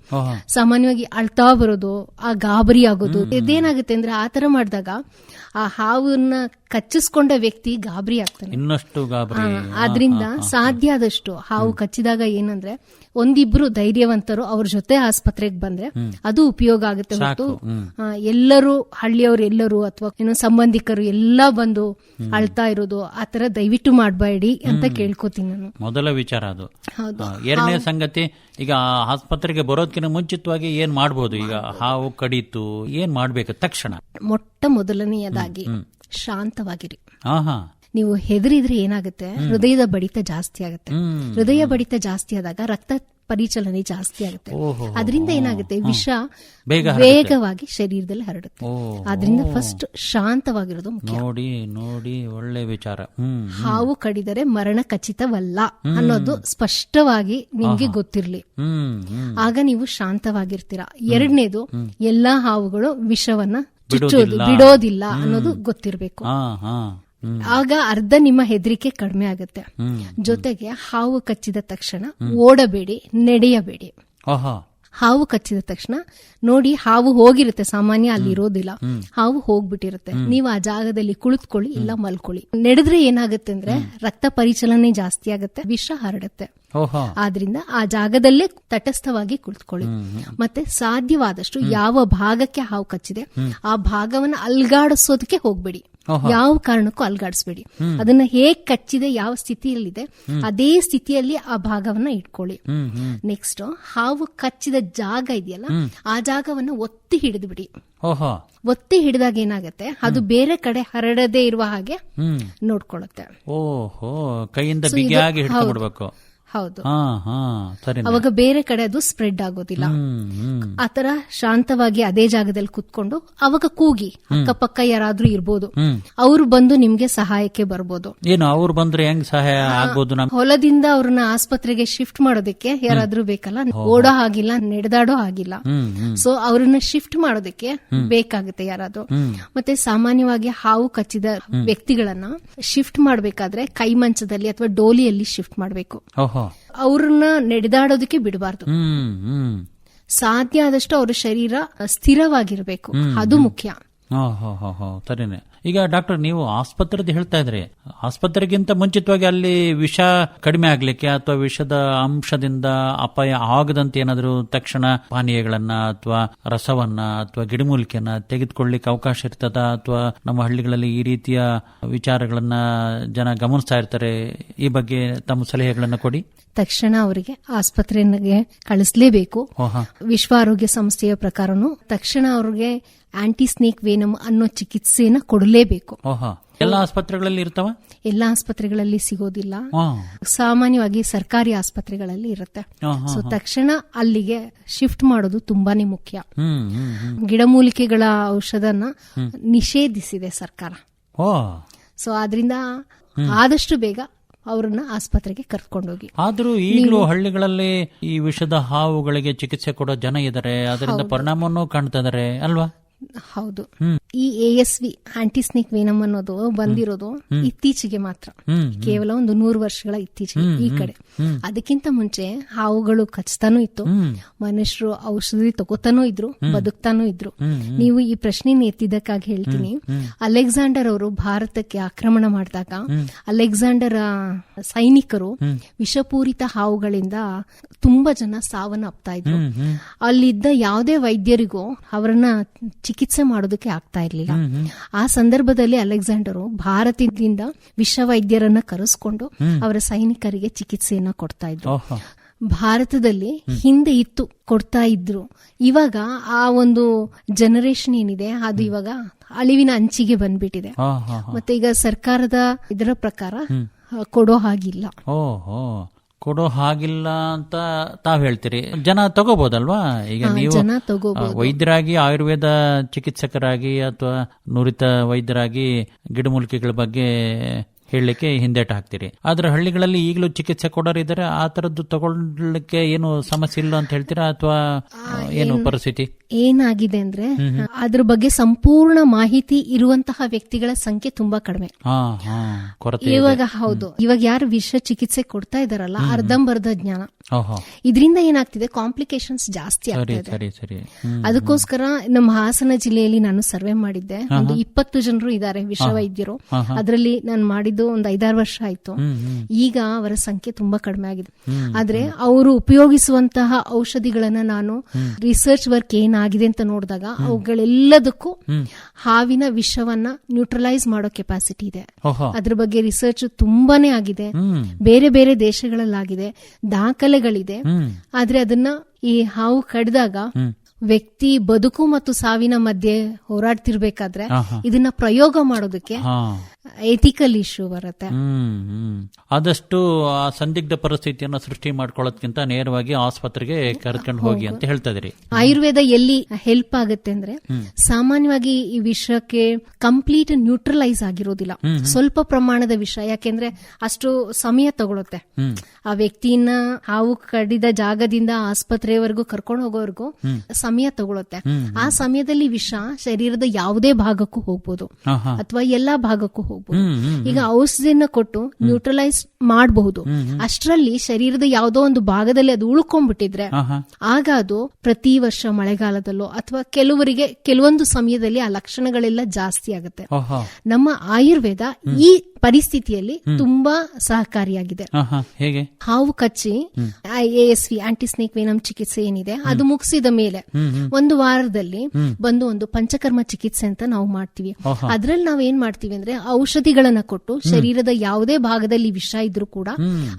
ಸಾಮಾನ್ಯವಾಗಿ ಅಳ್ತಾ ಬರೋದು ಆ ಗಾಬರಿ ಆಗೋದು. ಇದೇನಾಗುತ್ತೆ ಅಂದ್ರೆ ಆ ತರ ಮಾಡಿದಾಗ ಆ ಹಾವನ್ನ ಕಚ್ಚಿಸ್ಕೊಂಡ ವ್ಯಕ್ತಿ ಗಾಬರಿ ಆಗ್ತಾನೆ. ಇನ್ನಷ್ಟು ಗಾಬರಿ. ಆದ್ರಿಂದ ಸಾಧ್ಯ ಆದಷ್ಟು ಹಾವು ಕಚ್ಚಿದಾಗ ಏನಂದ್ರೆ ಒಂದಿಬ್ರು ಧೈರ್ಯವಂತರು ಅವ್ರ ಜೊತೆ ಆಸ್ಪತ್ರೆಗೆ ಬಂದ್ರೆ ಅದು ಉಪಯೋಗ ಆಗುತ್ತೆ ಹೊರತು ಆ, ಎಲ್ಲರೂ ಹಳ್ಳಿಯವರು ಎಲ್ಲರೂ ಅಥವಾ ಏನೋ ಸಂಬಂಧಿಕರು ಎಲ್ಲ ಬಂದು ಅಳ್ತಾ ಇರೋದು ಆತರ ದಯವಿಟ್ಟು ಮಾಡಬೇಡಿ ಅಂತ ಕೇಳ್ಕೊತೀನಿ ನಾನು. ಮೊದಲ ವಿಚಾರ ಅದು. ಹೌದು. ಎರಡನೇ ಸಂಗತಿ ಈಗ ಆಸ್ಪತ್ರೆಗೆ ಬರೋದಕ್ಕಿಂತ ಮುಂಚಿತವಾಗಿ ಏನ್ ಮಾಡಬಹುದು ಈಗ ಹಾವು ಕಡಿತು ಏನ್ ಮಾಡ್ಬೇಕು? ತಕ್ಷಣ. ಮೊಟ್ಟ ಮೊದಲನೆಯದಾಗಿ ಶಾಂತವಾಗಿರಿ. ನೀವು ಹೆದರಿದ್ರೆ ಏನಾಗುತ್ತೆ? ಹೃದಯದ ಬಡಿತ ಜಾಸ್ತಿ ಆಗುತ್ತೆ. ಹೃದಯ ಬಡಿತ ಜಾಸ್ತಿ ಆದಾಗ ರಕ್ತ ಪರಿಚಲನೆ ಜಾಸ್ತಿ ಆಗುತ್ತೆ. ಅದರಿಂದ ಏನಾಗುತ್ತೆ? ವಿಷ ವೇಗವಾಗಿ ಶರೀರದಲ್ಲಿ ಹರಡುತ್ತೆ. ಅದರಿಂದ ಆದ್ರಿಂದ ಫಸ್ಟ್ ಶಾಂತವಾಗಿರೋದು ಮುಖ್ಯ. ನೋಡಿ ನೋಡಿ ಒಳ್ಳೆ ವಿಚಾರ. ಹಾವು ಕಡಿದರೆ ಮರಣ ಖಚಿತವಲ್ಲ ಅನ್ನೋದು ಸ್ಪಷ್ಟವಾಗಿ ನಿಮ್ಗೆ ಗೊತ್ತಿರ್ಲಿ. ಆಗ ನೀವು ಶಾಂತವಾಗಿರ್ತೀರಾ. ಎರಡನೇದು ಎಲ್ಲಾ ಹಾವುಗಳು ವಿಷವನ್ನ ಚುಚ್ಚೋದು ಬಿಡೋದಿಲ್ಲ ಅನ್ನೋದು ಗೊತ್ತಿರಬೇಕು. ಆಗ ಅರ್ಧ ನಿಮ್ಮ ಹೆದರಿಕೆ ಕಡಿಮೆ ಆಗುತ್ತೆ. ಜೊತೆಗೆ ಹಾವು ಕಚ್ಚಿದ ತಕ್ಷಣ ಓಡಬೇಡಿ ನಡೆಯಬೇಡಿ. ಹಾವು ಕಚ್ಚಿದ ತಕ್ಷಣ ನೋಡಿ ಹಾವು ಹೋಗಿರುತ್ತೆ ಸಾಮಾನ್ಯ ಅಲ್ಲಿ ಇರೋದಿಲ್ಲ. ಹಾವು ಹೋಗ್ಬಿಟ್ಟಿರುತ್ತೆ. ನೀವು ಆ ಜಾಗದಲ್ಲಿ ಕುಳಿತುಕೊಳ್ಳಿ ಇಲ್ಲ ಮಲ್ಕೊಳ್ಳಿ. ನಡೆದ್ರೆ ಏನಾಗುತ್ತೆ ಅಂದ್ರೆ ರಕ್ತ ಪರಿಚಲನೆ ಜಾಸ್ತಿ ಆಗುತ್ತೆ ವಿಷ ಹರಡುತ್ತೆ. ಆದ್ರಿಂದ ಆ ಜಾಗದಲ್ಲೇ ತಟಸ್ಥವಾಗಿ ಕುಳಿತುಕೊಳ್ಳಿ. ಮತ್ತೆ ಸಾಧ್ಯವಾದಷ್ಟು ಯಾವ ಭಾಗಕ್ಕೆ ಹಾವು ಕಚ್ಚಿದೆ ಆ ಭಾಗವನ್ನು ಅಲ್ಗಾಡಿಸೋದಕ್ಕೆ ಹೋಗ್ಬೇಡಿ. ಯಾವ ಕಾರಣಕ್ಕೂ ಅಲ್ಗಾಡಿಸ್ಬೇಡಿ. ಅದನ್ನ ಹೇಗ್ ಕಚ್ಚಿದೆ ಯಾವ ಸ್ಥಿತಿಯಲ್ಲಿದೆ ಅದೇ ಸ್ಥಿತಿಯಲ್ಲಿ ಆ ಭಾಗವನ್ನ ಇಟ್ಕೊಳ್ಳಿ. ನೆಕ್ಸ್ಟ್ ಹಾವು ಕಚ್ಚಿದ ಜಾಗ ಇದೆಯಲ್ಲ ಆ ಜಾಗವನ್ನ ಒತ್ತಿ ಹಿಡಿದು ಬಿಡಿ ಓಹೋ. ಒತ್ತಿ ಹಿಡಿದಾಗ ಏನಾಗುತ್ತೆ ಅದು ಬೇರೆ ಕಡೆ ಹರಡದೇ ಇರುವ ಹಾಗೆ ನೋಡ್ಕೊಳ್ಳುತ್ತೆ. ಓಹೋ. ಕೈಯಿಂದ ಬಿಗಿಯಾಗಿ ಹಿಡ್ಕೊಂಡ್ಬಿಡ್ಬೇಕು. ಹೌದು. ಅವಾಗ ಬೇರೆ ಕಡೆ ಅದು ಸ್ಪ್ರೆಡ್ ಆಗೋದಿಲ್ಲ. ಆತರ ಶಾಂತವಾಗಿ ಅದೇ ಜಾಗದಲ್ಲಿ ಕುತ್ಕೊಂಡು ಅವಾಗ ಕೂಗಿ ಅಕ್ಕಪಕ್ಕ ಯಾರಾದ್ರೂ ಇರ್ಬೋದು. ಅವ್ರು ಬಂದು ನಿಮ್ಗೆ ಸಹಾಯಕ್ಕೆ ಬರ್ಬೋದು. ಏನು ಅವ್ರು ಬಂದ್ರೆ ಹೆಂಗ್ ಸಹಾಯ ಆಗ್ಬೋದು ಹೊಲದಿಂದ ಅವ್ರನ್ನ ಆಸ್ಪತ್ರೆಗೆ ಶಿಫ್ಟ್ ಮಾಡೋದಕ್ಕೆ ಯಾರಾದ್ರೂ ಬೇಕಲ್ಲ? ಓಡೋ ಆಗಿಲ್ಲ ನಡೆದಾಡೋ ಆಗಿಲ್ಲ ಸೊ ಅವ್ರನ್ನ ಶಿಫ್ಟ್ ಮಾಡೋದಕ್ಕೆ ಬೇಕಾಗುತ್ತೆ ಯಾರಾದ್ರೂ. ಮತ್ತೆ ಸಾಮಾನ್ಯವಾಗಿ ಹಾವು ಕಚ್ಚಿದ ವ್ಯಕ್ತಿಗಳನ್ನ ಶಿಫ್ಟ್ ಮಾಡ್ಬೇಕಾದ್ರೆ ಕೈ ಮಂಚದಲ್ಲಿ ಅಥವಾ ಡೋಲಿಯಲ್ಲಿ ಶಿಫ್ಟ್ ಮಾಡ್ಬೇಕು. ಅವ್ರನ್ನ ನಡೆದಾಡೋದಕ್ಕೆ ಬಿಡಬಾರ್ದು. ಸಾಧ್ಯ ಆದಷ್ಟು ಅವ್ರ ಶರೀರ ಸ್ಥಿರವಾಗಿರ್ಬೇಕು. ಅದು ಮುಖ್ಯ. ಹೋ ಹೋ ಹೋ ಹೋ. ಸರಿನೆ. ಈಗ ಡಾಕ್ಟರ್ ನೀವು ಆಸ್ಪತ್ರೆದು ಹೇಳ್ತಾ ಇದ್ರಿ. ಆಸ್ಪತ್ರೆಗಿಂತ ಮುಂಚಿತವಾಗಿ ಅಲ್ಲಿ ವಿಷ ಕಡಿಮೆ ಆಗ್ಲಿಕ್ಕೆ ಅಥವಾ ವಿಷದ ಅಂಶದಿಂದ ಅಪಾಯ ಆಗದಂತೆ ಏನಾದರೂ ತಕ್ಷಣ ಪಾನೀಯಗಳನ್ನ ಅಥವಾ ರಸವನ್ನ ಅಥವಾ ಗಿಡಮೂಲಿಕೆಯನ್ನ ತೆಗೆದುಕೊಳ್ಳಿಕ್ಕೆ ಅವಕಾಶ ಇರ್ತದ? ಅಥವಾ ನಮ್ಮ ಹಳ್ಳಿಗಳಲ್ಲಿ ಈ ರೀತಿಯ ವಿಚಾರಗಳನ್ನ ಜನ ಗಮನಿಸ್ತಾ ಇರ್ತಾರೆ. ಈ ಬಗ್ಗೆ ತಮ್ಮ ಸಲಹೆಗಳನ್ನ ಕೊಡಿ. ತಕ್ಷಣ ಅವರಿಗೆ ಆಸ್ಪತ್ರೆಗೆ ಕಳಿಸ್ಲೇಬೇಕು. ವಿಶ್ವ ಆರೋಗ್ಯ ಸಂಸ್ಥೆಯ ಪ್ರಕಾರನು ತಕ್ಷಣ ಅವ್ರಿಗೆ ಆಂಟಿ ಸ್ನೇಕ್ ವೇನಮ್ ಅನ್ನೋ ಚಿಕಿತ್ಸೆನ ಕೊಡಲೇಬೇಕು. ಎಲ್ಲ ಆಸ್ಪತ್ರೆಗಳಲ್ಲಿ ಇರ್ತಾವ? ಎಲ್ಲಾ ಆಸ್ಪತ್ರೆಗಳಲ್ಲಿ ಸಿಗೋದಿಲ್ಲ. ಸಾಮಾನ್ಯವಾಗಿ ಸರ್ಕಾರಿ ಆಸ್ಪತ್ರೆಗಳಲ್ಲಿ ಇರುತ್ತೆ. ಸೊ ತಕ್ಷಣ ಅಲ್ಲಿಗೆ ಶಿಫ್ಟ್ ಮಾಡೋದು ತುಂಬಾನೇ ಮುಖ್ಯ. ಗಿಡಮೂಲಿಕೆಗಳ ಔಷಧನ ನಿಷೇಧಿಸಿದೆ ಸರ್ಕಾರ. ಸೊ ಆದ್ರಿಂದ ಆದಷ್ಟು ಬೇಗ ಅವರನ್ನ ಆಸ್ಪತ್ರೆಗೆ ಕರ್ಕೊಂಡೋಗಿ. ಆದ್ರೂ ಈಗಲೂ ಹಳ್ಳಿಗಳಲ್ಲಿ ಈ ವಿಷದ ಹಾವುಗಳಿಗೆ ಚಿಕಿತ್ಸೆ ಕೊಡೋ ಜನ ಇದಾರೆ. ಅದರಿಂದ ಪರಿಣಾಮವನ್ನು ಕಾಣ್ತಾ ಇದಾರೆ ಅಲ್ವಾ? ಹೌದು ಈ A S V antisnake venom ಅನ್ನೋದು ಬಂದಿರೋದು ಇತ್ತೀಚೆಗೆ ಮಾತ್ರ. ಕೇವಲ ಒಂದು ನೂರು ವರ್ಷಗಳ ಇತ್ತೀಚೆಗೆ ಈ ಕಡೆ. ಅದಕ್ಕಿಂತ ಮುಂಚೆ ಹಾವುಗಳು ಕಚ್ತಾನೂ ಇತ್ತು. ಮನುಷ್ಯರು ಔಷಧಿ ತಗೋತಾನೂ ಇದ್ರು ಬದುಕ್ತಾನೂ ಇದ್ರು. ನೀವು ಈ ಪ್ರಶ್ನೆ ಎತ್ತಿದ್ದಕ್ಕಾಗಿ ಹೇಳ್ತೀನಿ. ಅಲೆಕ್ಸಾಂಡರ್ ಅವರು ಭಾರತಕ್ಕೆ ಆಕ್ರಮಣ ಮಾಡಿದಾಗ ಅಲೆಕ್ಸಾಂಡರ್ ಸೈನಿಕರು ವಿಷಪೂರಿತ ಹಾವುಗಳಿಂದ ತುಂಬಾ ಜನ ಸಾವನ್ನಪ್ತಾ ಇದ್ರು. ಅಲ್ಲಿದ್ದ ಯಾವುದೇ ವೈದ್ಯರಿಗೂ ಅವರನ್ನ ಚಿಕಿತ್ಸೆ ಮಾಡೋದಕ್ಕೆ ಆಗ್ತಾ ಇರ್ಲಿಲ್ಲ. ಆ ಸಂದರ್ಭದಲ್ಲಿ ಅಲೆಕ್ಸಾಂಡರು ಭಾರತದಿಂದ ವಿಶ್ವ ವೈದ್ಯರನ್ನ ಕರೆಸ್ಕೊಂಡು ಅವರ ಸೈನಿಕರಿಗೆ ಚಿಕಿತ್ಸೆಯನ್ನ ಕೊಡ್ತಾ ಇದ್ರು. ಭಾರತದಲ್ಲಿ ಹಿಂದೆ ಇತ್ತು ಕೊಡ್ತಾ ಇದ್ರು. ಇವಾಗ ಆ ಒಂದು ಜನರೇಷನ್ ಏನಿದೆ ಅದು ಇವಾಗ ಅಳಿವಿನ ಅಂಚಿಗೆ ಬಂದ್ಬಿಟ್ಟಿದೆ. ಮತ್ತೆ ಈಗ ಸರ್ಕಾರದ ಇದರ ಪ್ರಕಾರ ಕೊಡೋ ಹಾಗಿಲ್ಲ. ಕೊಡೋ ಹಾಗಿಲ್ಲ ಅಂತ ತಾವ್ ಹೇಳ್ತೀರಿ. ಜನ ತಗೋಬಹುದಲ್ವಾ ಈಗ ನೀವು ವೈದ್ಯರಾಗಿ ಆಯುರ್ವೇದ ಚಿಕಿತ್ಸಕರಾಗಿ ಅಥವಾ ನುರಿತ ವೈದ್ಯರಾಗಿ ಗಿಡಮೂಲಿಕೆಗಳ ಬಗ್ಗೆ ಹೇಳಲಿಕ್ಕೆ ಹಿಂದೇಟು ಹಾಕ್ತೀರಿ. ಆದ್ರೆ ಹಳ್ಳಿಗಳಲ್ಲಿ ಈಗಲೂ ಚಿಕಿತ್ಸೆ ಕೊಡೋರಿದ್ದಾರೆ ಆ ತರದ್ದು ತಗೊಳ್ಲಿಕ್ಕೆ ಏನು ಸಮಸ್ಯೆ ಇಲ್ಲ ಅಂತ ಹೇಳ್ತೀರಾ ಅಥವಾ ಏನು ಪರಿಸ್ಥಿತಿ? ಏನಾಗಿದೆ ಅಂದ್ರೆ ಅದ್ರ ಬಗ್ಗೆ ಸಂಪೂರ್ಣ ಮಾಹಿತಿ ಇರುವಂತಹ ವ್ಯಕ್ತಿಗಳ ಸಂಖ್ಯೆ ತುಂಬಾ ಕಡಿಮೆ. ಇವಾಗ ಹೌದು ಇವಾಗ ಯಾರು ವಿಷ ಚಿಕಿತ್ಸೆ ಕೊಡ್ತಾ ಇದಾರಲ್ಲ ಅರ್ಧಂಬರ್ಧ ಜ್ಞಾನ. ಇದರಿಂದ ಏನಾಗ್ತಿದೆ ಕಾಂಪ್ಲಿಕೇಶನ್ಸ್ ಜಾಸ್ತಿ ಸರಿ ಅದಕ್ಕೋಸ್ಕರ ನಮ್ಮ ಹಾಸನ ಜಿಲ್ಲೆಯಲ್ಲಿ ನಾನು ಸರ್ವೆ ಮಾಡಿದ್ದೆ. ಒಂದು ಇಪ್ಪತ್ತು ಜನರು ಇದ್ದಾರೆ ವಿಷ ವೈದ್ಯರು. ಅದರಲ್ಲಿ ನಾನು ಮಾಡಿದ್ದು ಒಂದು ಐದಾರು ವರ್ಷ ಆಯ್ತು. ಈಗ ಅವರ ಸಂಖ್ಯೆ ತುಂಬಾ ಕಡಿಮೆ ಆಗಿದೆ. ಆದ್ರೆ ಅವರು ಉಪಯೋಗಿಸುವಂತಹ ಔಷಧಿಗಳನ್ನ ನಾನು ರಿಸರ್ಚ್ ವರ್ಕ್ ಏನಾಗಿದೆ ಅಂತ ನೋಡಿದಾಗ ಅವುಗಳೆಲ್ಲದಕ್ಕೂ ಹಾವಿನ ವಿಷವನ್ನ ನ್ಯೂಟ್ರಲೈಸ್ ಮಾಡೋ ಕೆಪಾಸಿಟಿ ಇದೆ. ಅದ್ರ ಬಗ್ಗೆ ರಿಸರ್ಚ್ ತುಂಬಾನೇ ಆಗಿದೆ. ಬೇರೆ ಬೇರೆ ದೇಶಗಳಲ್ಲಾಗಿದೆ. ದಾಖಲೆಗಳಿದೆ. ಆದ್ರೆ ಅದನ್ನ ಈ ಹಾವು ಕಡಿದಾಗ ವ್ಯಕ್ತಿ ಬದುಕು ಮತ್ತು ಸಾವಿನ ಮಧ್ಯೆ ಹೋರಾಡ್ತಿರ್ಬೇಕಾದ್ರೆ ಇದನ್ನ ಪ್ರಯೋಗ ಮಾಡೋದಕ್ಕೆ ಎಥಿಕಲ್ ಇಶ್ಯೂ ಬರುತ್ತೆ. ಆದಷ್ಟು ಆ ಸಂದಿಗ್ಧ ಪರಿಸ್ಥಿತಿಯನ್ನು ಸೃಷ್ಟಿ ಮಾಡ್ಕೊಳ್ಳೋದ್ಕಿಂತ ನೇರವಾಗಿ ಆಸ್ಪತ್ರೆಗೆ ಕರ್ಕೊಂಡು ಹೋಗಿ ಅಂತ ಹೇಳ್ತಾ ಇದ್ರಿ ಆಯುರ್ವೇದ ಎಲ್ಲಿ ಹೆಲ್ಪ್ ಆಗುತ್ತೆ ಅಂದ್ರೆ ಸಾಮಾನ್ಯವಾಗಿ ಈ ವಿಷಕ್ಕೆ ಕಂಪ್ಲೀಟ್ ನ್ಯೂಟ್ರಲೈಸ್ ಆಗಿರೋದಿಲ್ಲ. ಸ್ವಲ್ಪ ಪ್ರಮಾಣದ ವಿಷ ಯಾಕೆಂದ್ರೆ ಅಷ್ಟು ಸಮಯ ತಗೊಳುತ್ತೆ. ಆ ವ್ಯಕ್ತಿಯನ್ನ ಹಾವು ಕಡಿದ ಜಾಗದಿಂದ ಆಸ್ಪತ್ರೆವರೆಗೂ ಕರ್ಕೊಂಡು ಹೋಗೋವರೆಗೂ ಸಮಯ ತಗೊಳುತ್ತೆ. ಆ ಸಮಯದಲ್ಲಿ ವಿಷ ಶರೀರದ ಯಾವುದೇ ಭಾಗಕ್ಕೂ ಹೋಗ್ಬೋದು. ಅಥವಾ ಎಲ್ಲಾ ಭಾಗಕ್ಕೂ ಹೋಗ್ಬೋದು. ಈಗ ಔಷಧಿಯನ್ನ ಕೊಟ್ಟು ನ್ಯೂಟ್ರಲೈಸ್ ಮಾಡಬಹುದು. ಅಷ್ಟರಲ್ಲಿ ಶರೀರದ ಯಾವುದೋ ಒಂದು ಭಾಗದಲ್ಲಿ ಅದು ಉಳ್ಕೊಂಡ್ಬಿಟ್ಟಿದ್ರೆ ಆಗ ಅದು ಪ್ರತಿ ವರ್ಷ ಮಳೆಗಾಲದಲ್ಲೋ ಅಥವಾ ಕೆಲವರಿಗೆ ಕೆಲವೊಂದು ಸಮಯದಲ್ಲಿ ಆ ಲಕ್ಷಣಗಳೆಲ್ಲ ಜಾಸ್ತಿ ಆಗುತ್ತೆ. ನಮ್ಮ ಆಯುರ್ವೇದ ಈ ಪರಿಸ್ಥಿತಿಯಲ್ಲಿ ತುಂಬಾ ಸಹಕಾರಿಯಾಗಿದೆ. ಹೇಗೆ? ಹಾವು ಕಚ್ಚಿ A S V antisnake venom ಚಿಕಿತ್ಸೆ ಏನಿದೆ ಅದು ಮುಗಿಸಿದ ಮೇಲೆ ಒಂದು ವಾರದಲ್ಲಿ ಬಂದು ಒಂದು ಪಂಚಕರ್ಮ ಚಿಕಿತ್ಸೆ ಅಂತ ನಾವು ಮಾಡ್ತೀವಿ. ಅದ್ರಲ್ಲಿ ನಾವ್ ಏನ್ ಮಾಡ್ತೀವಿ ಅಂದ್ರೆ ಔಷಧಿಗಳನ್ನ ಕೊಟ್ಟು ಶರೀರದ ಯಾವುದೇ ಭಾಗದಲ್ಲಿ ವಿಷ ಇದ್ರೂ ಕೂಡ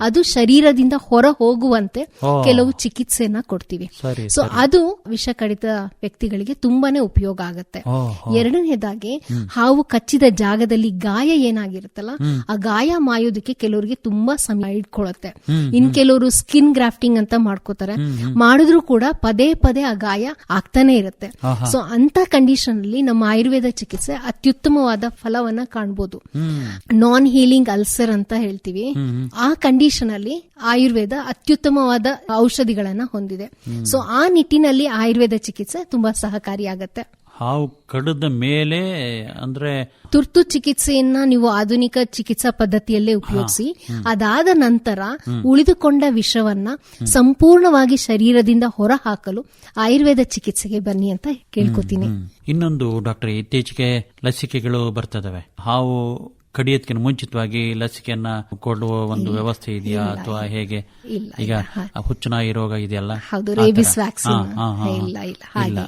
ಅದು ಶರೀರದಿಂದ ಹೊರ ಹೋಗುವಂತೆ ಕೆಲವು ಚಿಕಿತ್ಸೆಯನ್ನ ಕೊಡ್ತೀವಿ. ಸೊ ಅದು ವಿಷ ಕಡಿತ ವ್ಯಕ್ತಿಗಳಿಗೆ ತುಂಬಾನೇ ಉಪಯೋಗ ಆಗತ್ತೆ. ಎರಡನೇದಾಗಿ ಹಾವು ಕಚ್ಚಿದ ಜಾಗದಲ್ಲಿ ಗಾಯ ಏನಾಗಿರುತ್ತಲ್ಲ ಆ ಗಾಯ ಮಾಯೋದಕ್ಕೆ ಕೆಲವರಿಗೆ ತುಂಬಾ ಸಮಯ ಇಟ್ಕೊಳ್ಳುತ್ತೆ ಇನ್ ಕೆಲವರು ಸ್ಕಿನ್ ಗ್ರಾಫ್ಟಿಂಗ್ ಅಂತ ಮಾಡ್ಕೋತಾರೆ. ಮಾಡಿದ್ರು ಕೂಡ ಪದೇ ಪದೇ ಆ ಗಾಯ ಆಗ್ತಾನೆ ಇರುತ್ತೆ. ಸೊ ಅಂತ ಕಂಡೀಷನ್ ಅಲ್ಲಿ ನಮ್ಮ ಆಯುರ್ವೇದ ಚಿಕಿತ್ಸೆ ಅತ್ಯುತ್ತಮವಾದ ಫಲವನ್ನ ಕಾಣಬಹುದು ನಾನ್ ಹೀಲಿಂಗ್ ಅಲ್ಸರ್ ಅಂತ ಹೇಳ್ತೀವಿ. ಆ ಕಂಡೀಷನ್ ಅಲ್ಲಿ ಆಯುರ್ವೇದ ಅತ್ಯುತ್ತಮವಾದ ಔಷಧಿಗಳನ್ನ ಹೊಂದಿದೆ. ಸೊ ಆ ನಿಟ್ಟಿನಲ್ಲಿ ಆಯುರ್ವೇದ ಚಿಕಿತ್ಸೆ ತುಂಬಾ ಸಹಕಾರಿಯಾಗತ್ತೆ. ಹಾವು ಕಡದ ಮೇಲೆ ಅಂದ್ರೆ ತುರ್ತು ಚಿಕಿತ್ಸೆಯನ್ನ ನೀವು ಆಧುನಿಕ ಚಿಕಿತ್ಸಾ ಪದ್ಧತಿಯಲ್ಲೇ ಉಪಯೋಗಿಸಿ ಅದಾದ ನಂತರ ಉಳಿದುಕೊಂಡ ವಿಷವನ್ನ ಸಂಪೂರ್ಣವಾಗಿ ಶರೀರದಿಂದ ಹೊರಹಾಕಲು ಆಯುರ್ವೇದ ಚಿಕಿತ್ಸೆಗೆ ಬನ್ನಿ ಅಂತ ಕೇಳ್ಕೊತೀನಿ. ಇನ್ನೊಂದು ಡಾಕ್ಟರ್ ಇತ್ತೀಚೆಗೆ ಲಸಿಕೆಗಳು ಬರ್ತದವೆ. ಹಾವು ಕಡಿಯೋದಕ್ಕಿಂತ ಮುಂಚಿತವಾಗಿ ಲಸಿಕೆಯನ್ನ ಕೊಡುವ ಒಂದು ವ್ಯವಸ್ಥೆ ಇದೆಯಾ ಅಥವಾ ಹೇಗೆ? ಈಗ ಹುಚ್ಚುನಾಯಿ ರೋಗ ಇದೆಯಲ್ಲ. ಇಲ್ಲ,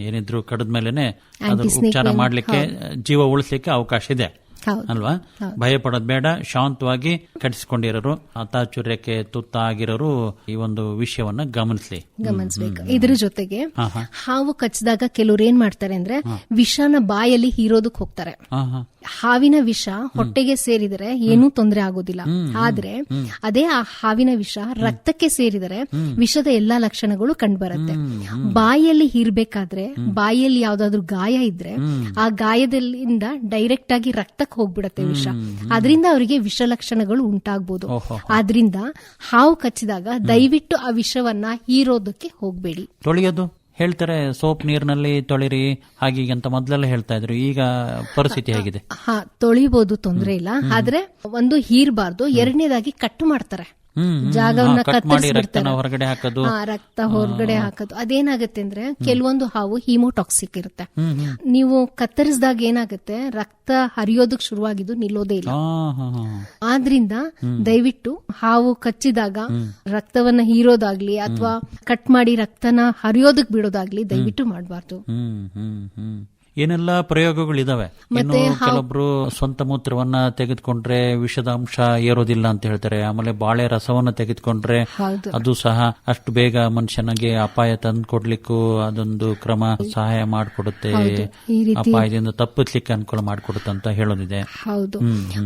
ಏನಿದ್ರು ಕಡಿದ್ಮೇಲೆನೆ ಅದನ್ನ ಉಪಚಾರ ಮಾಡ್ಲಿಕ್ಕೆ ಜೀವ ಉಳಿಸ್ಲಿಕ್ಕೆ ಅವಕಾಶ ಇದೆ. ಅಲ್ವಾ? ಭಯ ಪಡೋದ್ ಬೇಡ ಶಾಂತವಾಗಿ ಕಟ್ಟಿಸಿಕೊಂಡಿರೋರು ಅತಾಚುರ್ಯಕ್ಕೆ ತುತ್ತಾಗಿರೋರು ಈ ಒಂದು ವಿಷಯವನ್ನ ಗಮನಿಸ್ಲಿ. ಗಮನಿಸಬೇಕು. ಇದ್ರ ಜೊತೆಗೆ ಹಾವು ಕಚ್ಚಿದಾಗ ಕೆಲವ್ರು ಏನ್ ಮಾಡ್ತಾರೆ ಅಂದ್ರೆ ವಿಷನ ಬಾಯಲ್ಲಿ ಹೀರೋದಕ್ ಹೋಗ್ತಾರೆ. ಹಾವಿನ ವಿಷ ಹೊಟ್ಟೆಗೆ ಸೇರಿದರೆ ಏನೂ ತೊಂದರೆ ಆಗೋದಿಲ್ಲ. ಆದ್ರೆ ಅದೇ ಆ ಹಾವಿನ ವಿಷ ರಕ್ತಕ್ಕೆ ಸೇರಿದರೆ ವಿಷದ ಎಲ್ಲಾ ಲಕ್ಷಣಗಳು ಕಂಡುಬರುತ್ತೆ. ಬಾಯಲ್ಲಿ ಹೀರ್ಬೇಕಾದ್ರೆ ಬಾಯಲ್ಲಿ ಯಾವ್ದಾದ್ರು ಗಾಯ ಇದ್ರೆ ಆ ಗಾಯದಲ್ಲಿಂದ ಡೈರೆಕ್ಟ್ ಆಗಿ ರಕ್ತಕ್ಕೆ ಹೋಗ್ಬಿಡತ್ತೆ ವಿಷ. ಅದರಿಂದ ಅವರಿಗೆ ವಿಷ ಲಕ್ಷಣಗಳು ಉಂಟಾಗ್ಬೋದು ಆದ್ರಿಂದ ಹಾವು ಕಚ್ಚಿದಾಗ ದಯವಿಟ್ಟು ಆ ವಿಷವನ್ನ ಹೀರೋದಕ್ಕೆ ಹೋಗ್ಬೇಡಿ. ತೊಳೆಯೋದು. ಹೇಳ್ತಾರೆ ಸೋಪ್ ನೀರಿನಲ್ಲಿ ತೊಳಿರಿ. ಹಾಗೆ ಅಂತ ಮೊದಲೆಲ್ಲ ಹೇಳ್ತಾ ಇದ್ರು. ಈಗ ಪರಿಸ್ಥಿತಿ ಹೇಗಿದೆ? ಹಾ ತೊಳಿಬಹುದು ತೊಂದ್ರೆ ಇಲ್ಲ. ಆದ್ರೆ ಒಂದು ಹೀರ್ಬಾರ್ದು. ಎರಡನೇದಾಗಿ ಕಟ್ ಮಾಡ್ತಾರೆ. ಜಾಗವನ್ನ ಕತ್ತರಿಸ್ಬಿಡ್ತಾರೆ. ಹೊರಗಡೆ ಹಾಕೋದು. ರಕ್ತ ಹೊರಗಡೆ ಹಾಕೋದು. ಅದೇನಾಗುತ್ತೆ ಅಂದ್ರೆ ಕೆಲವೊಂದು ಹಾವು ಹಿಮೋಟಾಕ್ಸಿಕ್ ಇರುತ್ತೆ. ನೀವು ಕತ್ತರಿಸಿದಾಗ ಏನಾಗುತ್ತೆ? ರಕ್ತ ಹರಿಯೋದಕ್ ಶುರುವಾಗಿದ್ದು ನಿಲ್ಲೋದೇ ಇಲ್ಲ. ಆದ್ರಿಂದ ದಯವಿಟ್ಟು ಹಾವು ಕಚ್ಚಿದಾಗ ರಕ್ತವನ್ನ ಹೀರೋದಾಗ್ಲಿ ಅಥವಾ ಕಟ್ ಮಾಡಿ ರಕ್ತನ ಹರಿಯೋದಕ್ ಬಿಡೋದಾಗ್ಲಿ ದಯವಿಟ್ಟು ಮಾಡಬಾರ್ದು. ಏನೆಲ್ಲ ಪ್ರಯೋಗಗಳಿದಾವೆ? ಇನ್ನು ಕೆಲವೊಬ್ರು ಸ್ವಂತ ಮೂತ್ರವನ್ನ ತೆಗೆದುಕೊಂಡ್ರೆ ವಿಷದ ಅಂಶ ಏರೋದಿಲ್ಲ ಅಂತ ಹೇಳ್ತಾರೆ. ಆಮೇಲೆ ಬಾಳೆ ರಸವನ್ನ ತೆಗೆದುಕೊಂಡ್ರೆ ಅದು ಸಹ ಅಷ್ಟು ಬೇಗ ಮನುಷ್ಯನಿಗೆ ಅಪಾಯ ತಂದು ಕೊಡ್ಲಿಕ್ಕೂ ಅದೊಂದು ಕ್ರಮ ಸಹಾಯ ಮಾಡಿಕೊಡುತ್ತೆ. ಅಪಾಯದಿಂದ ತಪ್ಪಿಸ್ಲಿಕ್ಕೆ ಅನುಕೂಲ ಮಾಡಿಕೊಡುತ್ತೆ ಅಂತ ಹೇಳೋದಿದೆ. ಹೌದು.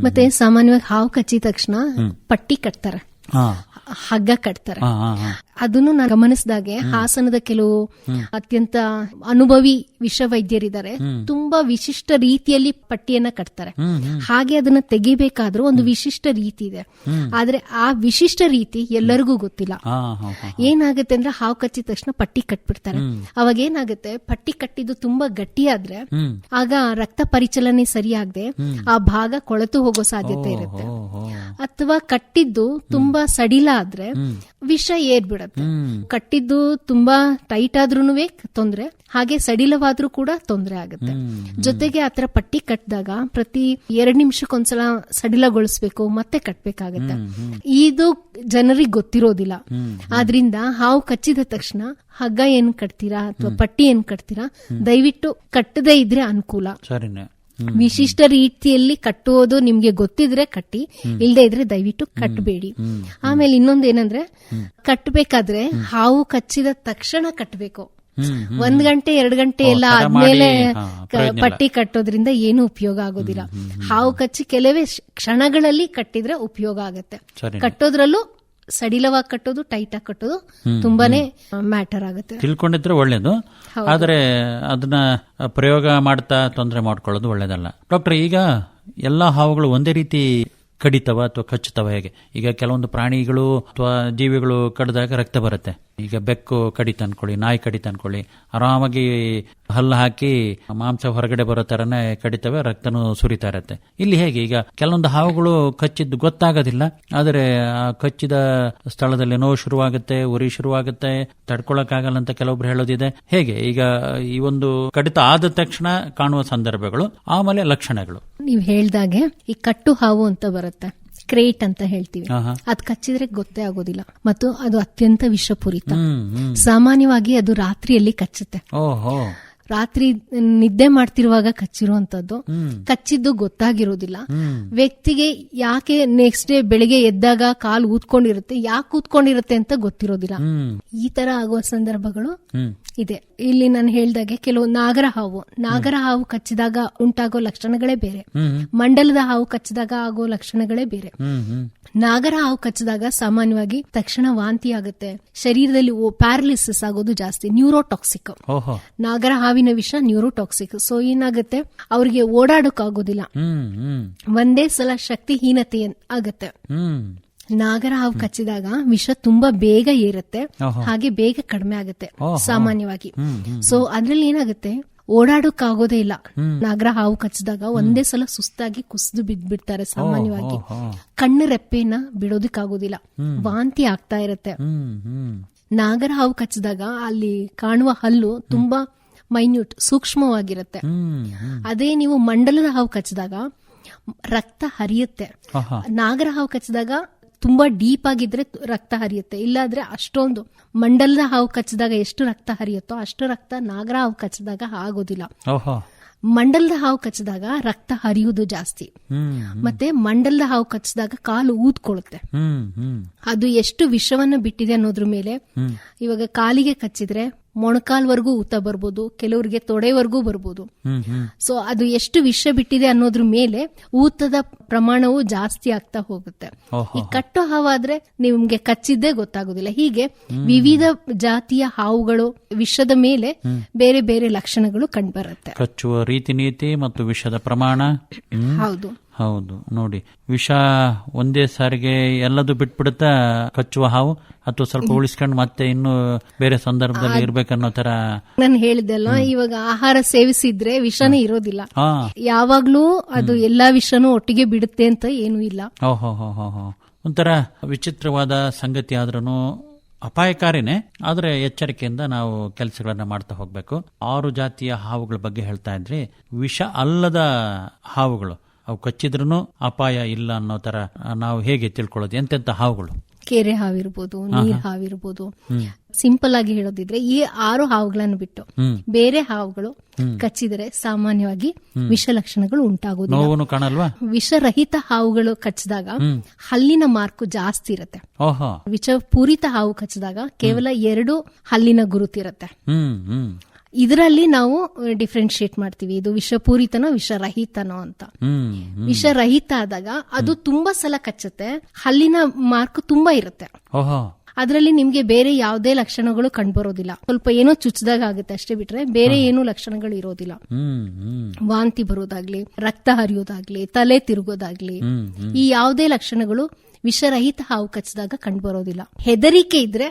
ಮತ್ತೆ ಸಾಮಾನ್ಯವಾಗಿ ಹಾವು ಕಚ್ಚಿದ ತಕ್ಷಣ ಪಟ್ಟಿ ಕಟ್ತಾರೆ. ಹಾ. ಹಗ್ಗ ಕಟ್ತಾರೆ. ಹಾ ಹಾ ಹಾ. ಅದನ್ನು ನಾನು ಗಮನಿಸಿದಾಗೆ ಹಾಸನದ ಕೆಲವು ಅತ್ಯಂತ ಅನುಭವಿ ವಿಷ ವೈದ್ಯರಿದ್ದಾರೆ ತುಂಬಾ ವಿಶಿಷ್ಟ ರೀತಿಯಲ್ಲಿ ಪಟ್ಟಿಯನ್ನ ಕಟ್ತಾರೆ. ಹಾಗೆ ಅದನ್ನ ತೆಗಿಬೇಕಾದ್ರೂ ಒಂದು ವಿಶಿಷ್ಟ ರೀತಿ ಇದೆ. ಆದ್ರೆ ಆ ವಿಶಿಷ್ಟ ರೀತಿ ಎಲ್ಲರಿಗೂ ಗೊತ್ತಿಲ್ಲ. ಏನಾಗುತ್ತೆ ಅಂದ್ರೆ ಹಾವು ಕಚ್ಚಿದ ತಕ್ಷಣ ಪಟ್ಟಿ ಕಟ್ಬಿಡ್ತಾರೆ. ಅವಾಗ ಏನಾಗುತ್ತೆ ಪಟ್ಟಿ ಕಟ್ಟಿದ್ದು ತುಂಬಾ ಗಟ್ಟಿಯಾದ್ರೆ ಆಗ ರಕ್ತ ಪರಿಚಲನೆ ಸರಿಯಾಗದೆ ಆ ಭಾಗ ಕೊಳೆತು ಹೋಗೋ ಸಾಧ್ಯತೆ ಇರುತ್ತೆ. ಅಥವಾ ಕಟ್ಟಿದ್ದು ತುಂಬಾ ಸಡಿಲ ಆದ್ರೆ ವಿಷ ಏರ್ಬಿಡತ್ತೆ. ಹ್ಮ್. ಕಟ್ಟಿದ್ದು ತುಂಬಾ ಟೈಟ್ ಆದ್ರೂ ತೊಂದ್ರೆ ಹಾಗೆ ಸಡಿಲವಾದ್ರೂ ಕೂಡ ತೊಂದ್ರೆ ಆಗುತ್ತೆ. ಜೊತೆಗೆ ಆತರ ಪಟ್ಟಿ ಕಟ್ಟಿದಾಗ ಪ್ರತಿ ಎರಡ್ ನಿಮಿಷಕ್ಕೊಂದ್ಸಲ ಸಡಿಲಗೊಳಿಸ್ಬೇಕು ಮತ್ತೆ ಕಟ್ಬೇಕಾಗತ್ತೆ. ಇದು ಜನರಿಗೆ ಗೊತ್ತಿರೋದಿಲ್ಲ. ಆದ್ರಿಂದ ಹಾವು ಕಚ್ಚಿದ ತಕ್ಷಣ ಹಗ್ಗ ಏನ್ ಕಟ್ತೀರಾ ಅಥವಾ ಪಟ್ಟಿ ಏನ್ ಕಟ್ತೀರಾ ದಯವಿಟ್ಟು ಕಟ್ಟದೇ ಇದ್ರೆ ಅನುಕೂಲ. ಸರಿನೆ. ವಿಶಿಷ್ಟ ರೀತಿಯಲ್ಲಿ ಕಟ್ಟುವುದು ನಿಮ್ಗೆ ಗೊತ್ತಿದ್ರೆ ಕಟ್ಟಿ ಇಲ್ದೇ ಇದ್ರೆ ದಯವಿಟ್ಟು ಕಟ್ಟಬೇಡಿ ಆಮೇಲೆ ಇನ್ನೊಂದ್ ಏನಂದ್ರೆ ಕಟ್ಟಬೇಕಾದ್ರೆ ಹಾವು ಕಚ್ಚಿದ ತಕ್ಷಣ ಕಟ್ಟಬೇಕು ಒಂದ್ ಗಂಟೆ ಎರಡ್ ಗಂಟೆ ಎಲ್ಲ ಆದ್ಮೇಲೆ. ಪಟ್ಟಿ ಕಟ್ಟೋದ್ರಿಂದ ಏನು ಉಪಯೋಗ ಆಗೋದಿಲ್ಲ. ಹಾವು ಕಚ್ಚಿ ಕೆಲವೇ ಕ್ಷಣಗಳಲ್ಲಿ ಕಟ್ಟಿದ್ರೆ ಉಪಯೋಗ ಆಗುತ್ತೆ. ಕಟ್ಟೋದ್ರಲ್ಲೂ ಸಡಿಲವಾಗಿ ಕಟ್ಟೋದು ಟೈಟ್ ಆಗಿ ಕಟ್ಟೋದು ತುಂಬಾನೇ ಮ್ಯಾಟರ್ ಆಗುತ್ತೆ. ತಿಳ್ಕೊಂಡಿದ್ರೆ ಒಳ್ಳೇದು. ಆದ್ರೆ ಅದನ್ನ ಪ್ರಯೋಗ ಮಾಡ್ತಾ ತೊಂದರೆ ಮಾಡ್ಕೊಳ್ಳೋದು ಒಳ್ಳೇದಲ್ಲ. ಡಾಕ್ಟರ್ ಈಗ ಎಲ್ಲಾ ಹಾವುಗಳು ಒಂದೇ ರೀತಿ ಕಡಿತವ ಅಥವಾ ಕಚ್ಚುತ್ತವ ಹೇಗೆ? ಈಗ ಕೆಲವೊಂದು ಪ್ರಾಣಿಗಳು ಅಥವಾ ಜೀವಿಗಳು ಕಡಿದಾಗ ರಕ್ತ ಬರುತ್ತೆ. ಈಗ ಬೆಕ್ಕು ಕಡಿತ ಅನ್ಕೊಳ್ಳಿ ನಾಯಿ ಕಡಿತ ಅನ್ಕೊಳ್ಳಿ ಆರಾಮಾಗಿ ಹಲ್ಲು ಹಾಕಿ ಮಾಂಸ ಹೊರಗಡೆ ಬರೋ ತರನೇ ಕಡಿತವೆ, ರಕ್ತನೂ ಸುರಿತಾ ಇರತ್ತೆ. ಇಲ್ಲಿ ಹೇಗೆ? ಈಗ ಕೆಲವೊಂದು ಹಾವುಗಳು ಕಚ್ಚಿದ್ದು ಗೊತ್ತಾಗೋದಿಲ್ಲ, ಆದರೆ ಆ ಕಚ್ಚಿದ ಸ್ಥಳದಲ್ಲಿ ನೋವು ಶುರುವಾಗುತ್ತೆ, ಉರಿ ಶುರುವಾಗುತ್ತೆ, ತಡ್ಕೊಳಕ್ಕಾಗಲ್ಲ ಅಂತ ಕೆಲವೊಬ್ರು ಹೇಳೋದಿದೆ. ಹೇಗೆ? ಈಗ ಈ ಒಂದು ಕಡಿತ ಆದ ತಕ್ಷಣ ಕಾಣುವ ಸಂದರ್ಭಗಳು, ಆಮೇಲೆ ಲಕ್ಷಣಗಳು. ನೀವ್ ಹೇಳ್ದಾಗೆ ಈ ಕಟ್ಟು ಹಾವು ಅಂತ ಬರುತ್ತೆ. ಕ್ರೇಟ್ ಅಂತ ಹೇಳ್ತೀವಿ. ಅದ್ ಕಚ್ಚಿದ್ರೆ ಗೊತ್ತೇ ಆಗೋದಿಲ್ಲ. ಮತ್ತು ಅದು ಅತ್ಯಂತ ವಿಷಪೂರಿತ. ಸಾಮಾನ್ಯವಾಗಿ ಅದು ರಾತ್ರಿಯಲ್ಲಿ ಕಚ್ಚುತ್ತೆ. ರಾತ್ರಿ ನಿದ್ದೆ ಮಾಡ್ತಿರುವಾಗ ಕಚ್ಚಿರುವಂತದ್ದು. ಕಚ್ಚಿದ್ದು ಗೊತ್ತಾಗಿರೋದಿಲ್ಲ. ವ್ಯಕ್ತಿಗೆ ಯಾಕೆ ನೆಕ್ಸ್ಟ್ ಡೇ ಬೆಳಿಗ್ಗೆ ಎದ್ದಾಗ ಕಾಲು ಊದ್ಕೊಂಡಿರುತ್ತೆ ಯಾಕೆ ಕೂತ್ಕೊಂಡಿರುತ್ತೆ ಅಂತ ಗೊತ್ತಿರೋದಿಲ್ಲ. ಈ ತರ ಆಗುವ ಸಂದರ್ಭಗಳು ಇದೆ. ಇಲ್ಲಿ ನಾನು ಹೇಳ್ದಾಗೆ ಕೆಲವು ನಾಗರ ಹಾವು. ನಾಗರ ಹಾವು ಕಚ್ಚಿದಾಗ ಉಂಟಾಗೋ ಲಕ್ಷಣಗಳೇ ಬೇರೆ. ಮಂಡಲದ ಹಾವು ಕಚ್ಚಿದಾಗ ಆಗೋ ಲಕ್ಷಣಗಳೇ ಬೇರೆ. ನಾಗರ ಹಾವು ಕಚ್ಚಿದಾಗ ಸಾಮಾನ್ಯವಾಗಿ ತಕ್ಷಣ ವಾಂತಿ ಆಗುತ್ತೆ. ಶರೀರದಲ್ಲಿ ಪ್ಯಾರಲಿಸಿಸ್ ಆಗೋದು ಜಾಸ್ತಿ ನ್ಯೂರೋಟಾಕ್ಸಿಕ್ ನಾಗರ ನಾಗರ ಹಾವಿನ ವಿಷ ನ್ಯೂರೋಟಾಕ್ಸಿಕ್ ಸೊ ಏನಾಗುತ್ತೆ? ಅವ್ರಿಗೆ ಓಡಾಡೋಕ್ಕಾಗೋದಿಲ್ಲ. ಒಂದೇ ಸಲ ಶಕ್ತಿಹೀನತೆ ಆಗತ್ತೆ. ನಾಗರ ಹಾವು ಕಚ್ಚಿದಾಗ ವಿಷ ತುಂಬಾ ಬೇಗ ಏರುತ್ತೆ. ಹಾಗೆ ಬೇಗ ಕಡಿಮೆ ಆಗುತ್ತೆ ಸಾಮಾನ್ಯವಾಗಿ. ಸೊ ಅದ್ರಲ್ಲಿ ಏನಾಗುತ್ತೆ? ಓಡಾಡೋಕ್ಕಾಗೋದೇ ಇಲ್ಲ. ನಾಗರ ಹಾವು ಕಚ್ಚಿದಾಗ ಒಂದೇ ಸಲ ಸುಸ್ತಾಗಿ ಕುಸಿದು ಬಿದ್ದ್ಬಿಡ್ತಾರೆ ಸಾಮಾನ್ಯವಾಗಿ. ಕಣ್ಣು ರೆಪ್ಪೆನ ಬಿಡೋದಕ್ಕಾಗೋದಿಲ್ಲ. ವಾಂತಿ ಆಗ್ತಾ ಇರುತ್ತೆ. ನಾಗರ ಹಾವು ಕಚ್ಚಿದಾಗ ಅಲ್ಲಿ ಕಾಣುವ ಹಲ್ಲು ತುಂಬಾ ಮೈನ್ಯೂಟ್ ಸೂಕ್ಷ್ಮವಾಗಿರುತ್ತೆ. ಅದೇ ನೀವು ಮಂಡಲದ ಹಾವು ಕಚ್ಚಿದಾಗ ರಕ್ತ ಹರಿಯುತ್ತೆ. ನಾಗರ ಹಾವು ಕಚ್ಚಿದಾಗ ತುಂಬಾ ಡೀಪ್ ಆಗಿದ್ರೆ ರಕ್ತ ಹರಿಯುತ್ತೆ. ಇಲ್ಲಾದ್ರೆ ಅಷ್ಟೊಂದು ಮಂಡಲದ ಹಾವು ಕಚ್ಚಿದಾಗ ಎಷ್ಟು ರಕ್ತ ಹರಿಯುತ್ತೋ ಅಷ್ಟು ರಕ್ತ ನಾಗರ ಹಾವು ಕಚ್ಚಿದಾಗ ಆಗೋದಿಲ್ಲ. ಮಂಡಲದ ಹಾವು ಕಚ್ಚಿದಾಗ ರಕ್ತ ಹರಿಯುವುದು ಜಾಸ್ತಿ. ಮತ್ತೆ ಮಂಡಲದ ಹಾವು ಕಚ್ಚಿದಾಗ ಕಾಲು ಊದ್ಕೊಳ್ಳುತ್ತೆ. ಅದು ಎಷ್ಟು ವಿಷವನ್ನು ಬಿಟ್ಟಿದೆ ಅನ್ನೋದ್ರ ಮೇಲೆ ಇವಾಗ ಕಾಲಿಗೆ ಕಚ್ಚಿದ್ರೆ ಮೊಣಕಾಲ್ವರೆಗೂ ಊತ ಬರ್ಬೋದು ಕೆಲವರಿಗೆ ತೊಡೆವರೆಗೂ ಬರ್ಬೋದು. ಸೊ ಅದು ಎಷ್ಟು ವಿಷ ಬಿಟ್ಟಿದೆ ಅನ್ನೋದ್ರ ಮೇಲೆ ಊತದ ಪ್ರಮಾಣವು ಜಾಸ್ತಿ ಆಗ್ತಾ ಹೋಗುತ್ತೆ. ಈ ಕಟ್ಟು ಹಾವಾದ್ರೆ ನಿಮ್ಗೆ ಕಚ್ಚಿದ್ದೇ ಗೊತ್ತಾಗೋದಿಲ್ಲ. ಹೀಗೆ ವಿವಿಧ ಜಾತಿಯ ಹಾವುಗಳು ವಿಷದ ಮೇಲೆ ಬೇರೆ ಬೇರೆ ಲಕ್ಷಣಗಳು ಕಂಡುಬರುತ್ತೆ ಕಚ್ಚುವ ರೀತಿ ನೀತಿ ಮತ್ತು ವಿಷದ ಪ್ರಮಾಣ. ಹೌದು. ಹೌದು. ನೋಡಿ ವಿಷ ಒಂದೇ ಸಾರಿಗೆ ಎಲ್ಲದು ಬಿಟ್ಬಿಡುತ್ತಾ ಕಚ್ಚುವ ಹಾವು? ಅಥವಾ ಸ್ವಲ್ಪ ಉಳಿಸ್ಕೊಂಡು ಮತ್ತೆ ಇನ್ನು ಬೇರೆ ಸಂದರ್ಭದಲ್ಲಿ ಇರ್ಬೇಕನ್ನೋ ತರ ನಾನು ಹೇಳಿದ್ದಲ್ಲ ಇವಾಗ ಆಹಾರ ಸೇವಿಸಿದ್ರೆ ವಿಷನೇ ಇರೋದಿಲ್ಲ. ಯಾವಾಗ್ಲೂ ಅದು ಎಲ್ಲಾ ವಿಷನು ಒಟ್ಟಿಗೆ ಬಿಡುತ್ತೆ ಅಂತ ಏನೂ ಇಲ್ಲ. ಓಹೋ ಹೋ ಹೋ ಹೋ ಒಂಥರ ವಿಚಿತ್ರವಾದ ಸಂಗತಿ ಆದ್ರೂ ಅಪಾಯಕಾರಿನೇ. ಆದ್ರೆ ಎಚ್ಚರಿಕೆಯಿಂದ ನಾವು ಕೆಲಸಗಳನ್ನ ಮಾಡ್ತಾ ಹೋಗ್ಬೇಕು. ಆರು ಜಾತಿಯ ಹಾವುಗಳ ಬಗ್ಗೆ ಹೇಳ್ತಾ ಇದ್ರಿ ವಿಷ ಅಲ್ಲದ ಹಾವುಗಳು. ಅವು ಕಚ್ಚಿದ್ರೂ ಅಪಾಯ ಇಲ್ಲ ಅನ್ನೋ ತರ ನಾವು ಹೇಗೆ ತಿಳ್ಕೊಳ್ಳೋದು? ಎಂತೆಂತ ಹಾವುಗಳು? ಕೆರೆ ಹಾವಿರ್ಬೋದು ನೀರ್ ಹಾವಿರ್ಬೋದು. ಸಿಂಪಲ್ ಆಗಿ ಹೇಳೋದಿದ್ರೆ ಈ ಆರು ಹಾವುಗಳನ್ನು ಬಿಟ್ಟು ಬೇರೆ ಹಾವುಗಳು ಕಚ್ಚಿದರೆ ಸಾಮಾನ್ಯವಾಗಿ ವಿಷ ಲಕ್ಷಣಗಳು ನೋವನ್ನು ಕಾಣಲ್ವಾ? ವಿಷರಹಿತ ಹಾವುಗಳು ಕಚ್ಚಿದಾಗ ಹಲ್ಲಿನ ಮಾರ್ಕು ಜಾಸ್ತಿ ಇರುತ್ತೆ. ವಿಷ ಪೂರಿತ ಹಾವು ಕಚ್ಚಿದಾಗ ಕೇವಲ ಎರಡು ಹಲ್ಲಿನ ಗುರುತಿರುತ್ತೆ ಇದರಲ್ಲಿ ನಾವು ಡಿಫ್ರೆನ್ಶಿಯೇಟ್ ಮಾಡ್ತೀವಿ. ಇದು ವಿಷಪೂರಿತನೋ ವಿಷರಹಿತನೋ ಅಂತ. ವಿಷರಹಿತ ಆದಾಗ ಅದು ತುಂಬಾ ಸಲ ಕಚ್ಚುತ್ತೆ. ಹಲ್ಲಿನ ಮಾರ್ಕ್ ತುಂಬಾ ಇರುತ್ತೆ. ಅದರಲ್ಲಿ ನಿಮ್ಗೆ ಬೇರೆ ಯಾವುದೇ ಲಕ್ಷಣಗಳು ಕಂಡುಬರೋದಿಲ್ಲ. ಸ್ವಲ್ಪ ಏನೋ ಚುಚ್ಚದಾಗ ಆಗುತ್ತೆ ಅಷ್ಟೇ ಬಿಟ್ರೆ ಬೇರೆ ಏನೂ ಲಕ್ಷಣಗಳು ಇರೋದಿಲ್ಲ. ವಾಂತಿ ಬರೋದಾಗ್ಲಿ ರಕ್ತ ಹರಿಯೋದಾಗ್ಲಿ ತಲೆ ತಿರುಗೋದಾಗ್ಲಿ ಈ ಯಾವುದೇ ಲಕ್ಷಣಗಳು ವಿಷರಹಿತ ಹಾವು ಕಚ್ಚಿದಾಗ ಕಂಡುಬರೋದಿಲ್ಲ. ಹೆದರಿಕೆ ಇದ್ರೆ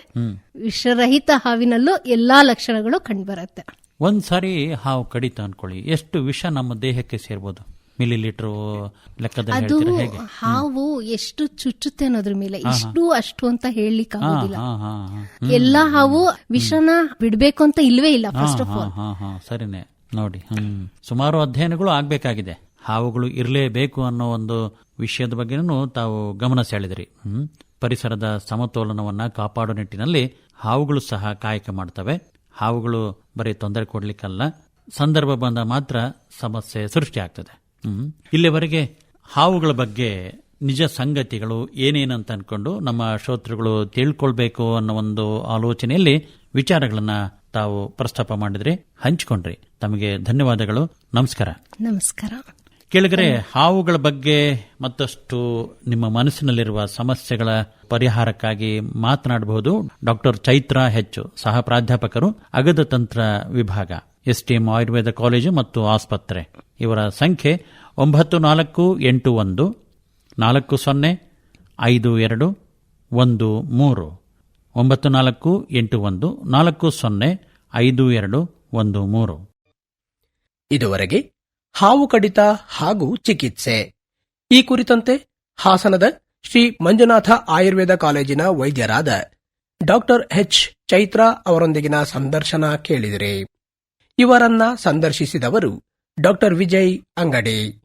ವಿಷರಹಿತ ಹಾವಿನಲ್ಲೂ ಎಲ್ಲಾ ಲಕ್ಷಣಗಳು ಕಂಡುಬರುತ್ತೆ. ಒಂದ್ ಸಾರಿ ಹಾವು ಕಡಿತ ಅನ್ಕೊಳ್ಳಿ. ಎಷ್ಟು ವಿಷ ನಮ್ಮ ದೇಹಕ್ಕೆ ಸೇರ್ಬೋದು? ಮಿಲಿ ಲೀಟರ್ ಅದು ಹಾವು ಎಷ್ಟು ಚುಚ್ಚುತ್ತೆ ಅನ್ನೋದ್ರ ಮೇಲೆ ಇಷ್ಟು ಅಷ್ಟು ಅಂತ ಹೇಳಲಿಕ್ಕೆ ಆಗೋದಿಲ್ಲ ಎಲ್ಲಾ ಹಾವು ವಿಷನ ಬಿಡ್ಬೇಕು ಅಂತ ಇಲ್ವೇ ಇಲ್ಲ ಫಸ್ಟ್ ಆಫ್ ಆಲ್ ಸರಿನೆ. ನೋಡಿ. ಸುಮಾರು ಅಧ್ಯಯನಗಳು ಆಗ್ಬೇಕಾಗಿದೆ. ಹಾವುಗಳು ಇರಲೇಬೇಕು ಅನ್ನೋ ಒಂದು ವಿಷಯದ ಬಗ್ಗೆನೂ ತಾವು ಗಮನ ಸೆಳೆದಿರಿ. ಪರಿಸರದ ಸಮತೋಲನವನ್ನ ಕಾಪಾಡೋ ನಿಟ್ಟಿನಲ್ಲಿ ಹಾವುಗಳು ಸಹ ಕಾಯಕ ಮಾಡ್ತವೆ. ಹಾವುಗಳು ಬರೀ ತೊಂದರೆ ಕೊಡ್ಲಿಕ್ಕಲ್ಲ. ಸಂದರ್ಭ ಬಂದ ಮಾತ್ರ ಸಮಸ್ಯೆ ಸೃಷ್ಟಿ ಆಗ್ತದೆ. ಹ್ಮ್? ಇಲ್ಲಿವರೆಗೆ ಹಾವುಗಳ ಬಗ್ಗೆ ನಿಜ ಸಂಗತಿಗಳು ಏನೇನಂತ ಅನ್ಕೊಂಡು ನಮ್ಮ ಶ್ರೋತೃಗಳು ತಿಳ್ಕೊಳ್ಬೇಕು ಅನ್ನೋ ಒಂದು ಆಲೋಚನೆಯಲ್ಲಿ ವಿಚಾರಗಳನ್ನ ತಾವು ಪ್ರಸ್ತಾಪ ಮಾಡಿದ್ರಿ. ಹಂಚಿಕೊಂಡ್ರಿ. ತಮಗೆ ಧನ್ಯವಾದಗಳು. ನಮಸ್ಕಾರ. ನಮಸ್ಕಾರ. ಕೆಳಗರೆ, ಹಾವುಗಳ ಬಗ್ಗೆ ಮತ್ತಷ್ಟು ನಿಮ್ಮ ಮನಸ್ಸಿನಲ್ಲಿರುವ ಸಮಸ್ಯೆಗಳ ಪರಿಹಾರಕ್ಕಾಗಿ ಮಾತನಾಡಬಹುದು. ಡಾಕ್ಟರ್ ಚೈತ್ರ ಹೆಚ್ಚು ಸಹ ಪ್ರಾಧ್ಯಾಪಕರು, ಅಗದ ತಂತ್ರ ವಿಭಾಗ, ಎಸ್ಟಿಎಂ ಆಯುರ್ವೇದ ಕಾಲೇಜು ಮತ್ತು ಆಸ್ಪತ್ರೆ. ಇವರ ಸಂಖ್ಯೆ ಒಂಬತ್ತು ನಾಲ್ಕು ಎಂಟು ಒಂದು, ನಾಲ್ಕು ಸೊನ್ನೆ, ಐದು ಎರಡು, ಒಂದು ಮೂರು. ಒಂಬತ್ತು ನಾಲ್ಕು ಎಂಟು ಒಂದು, ನಾಲ್ಕು ಸೊನ್ನೆ, ಐದು ಎರಡು, ಒಂದು ಮೂರು. ಇದುವರೆಗೆ ಹಾವು ಕಡಿತ ಹಾಗೂ ಚಿಕಿತ್ಸೆ. ಈ ಕುರಿತಂತೆ ಹಾಸನದ ಶ್ರೀ ಮಂಜುನಾಥ ಆಯುರ್ವೇದ ಕಾಲೇಜಿನ ವೈದ್ಯರಾದ ಡಾಕ್ಟರ್ ಎಚ್. ಚೈತ್ರಾ ಅವರೊಂದಿಗಿನ ಸಂದರ್ಶನ ಕೇಳಿದರೆ. ಇವರನ್ನ ಸಂದರ್ಶಿಸಿದವರು ಡಾಕ್ಟರ್ ವಿಜಯ್ ಅಂಗಡಿ.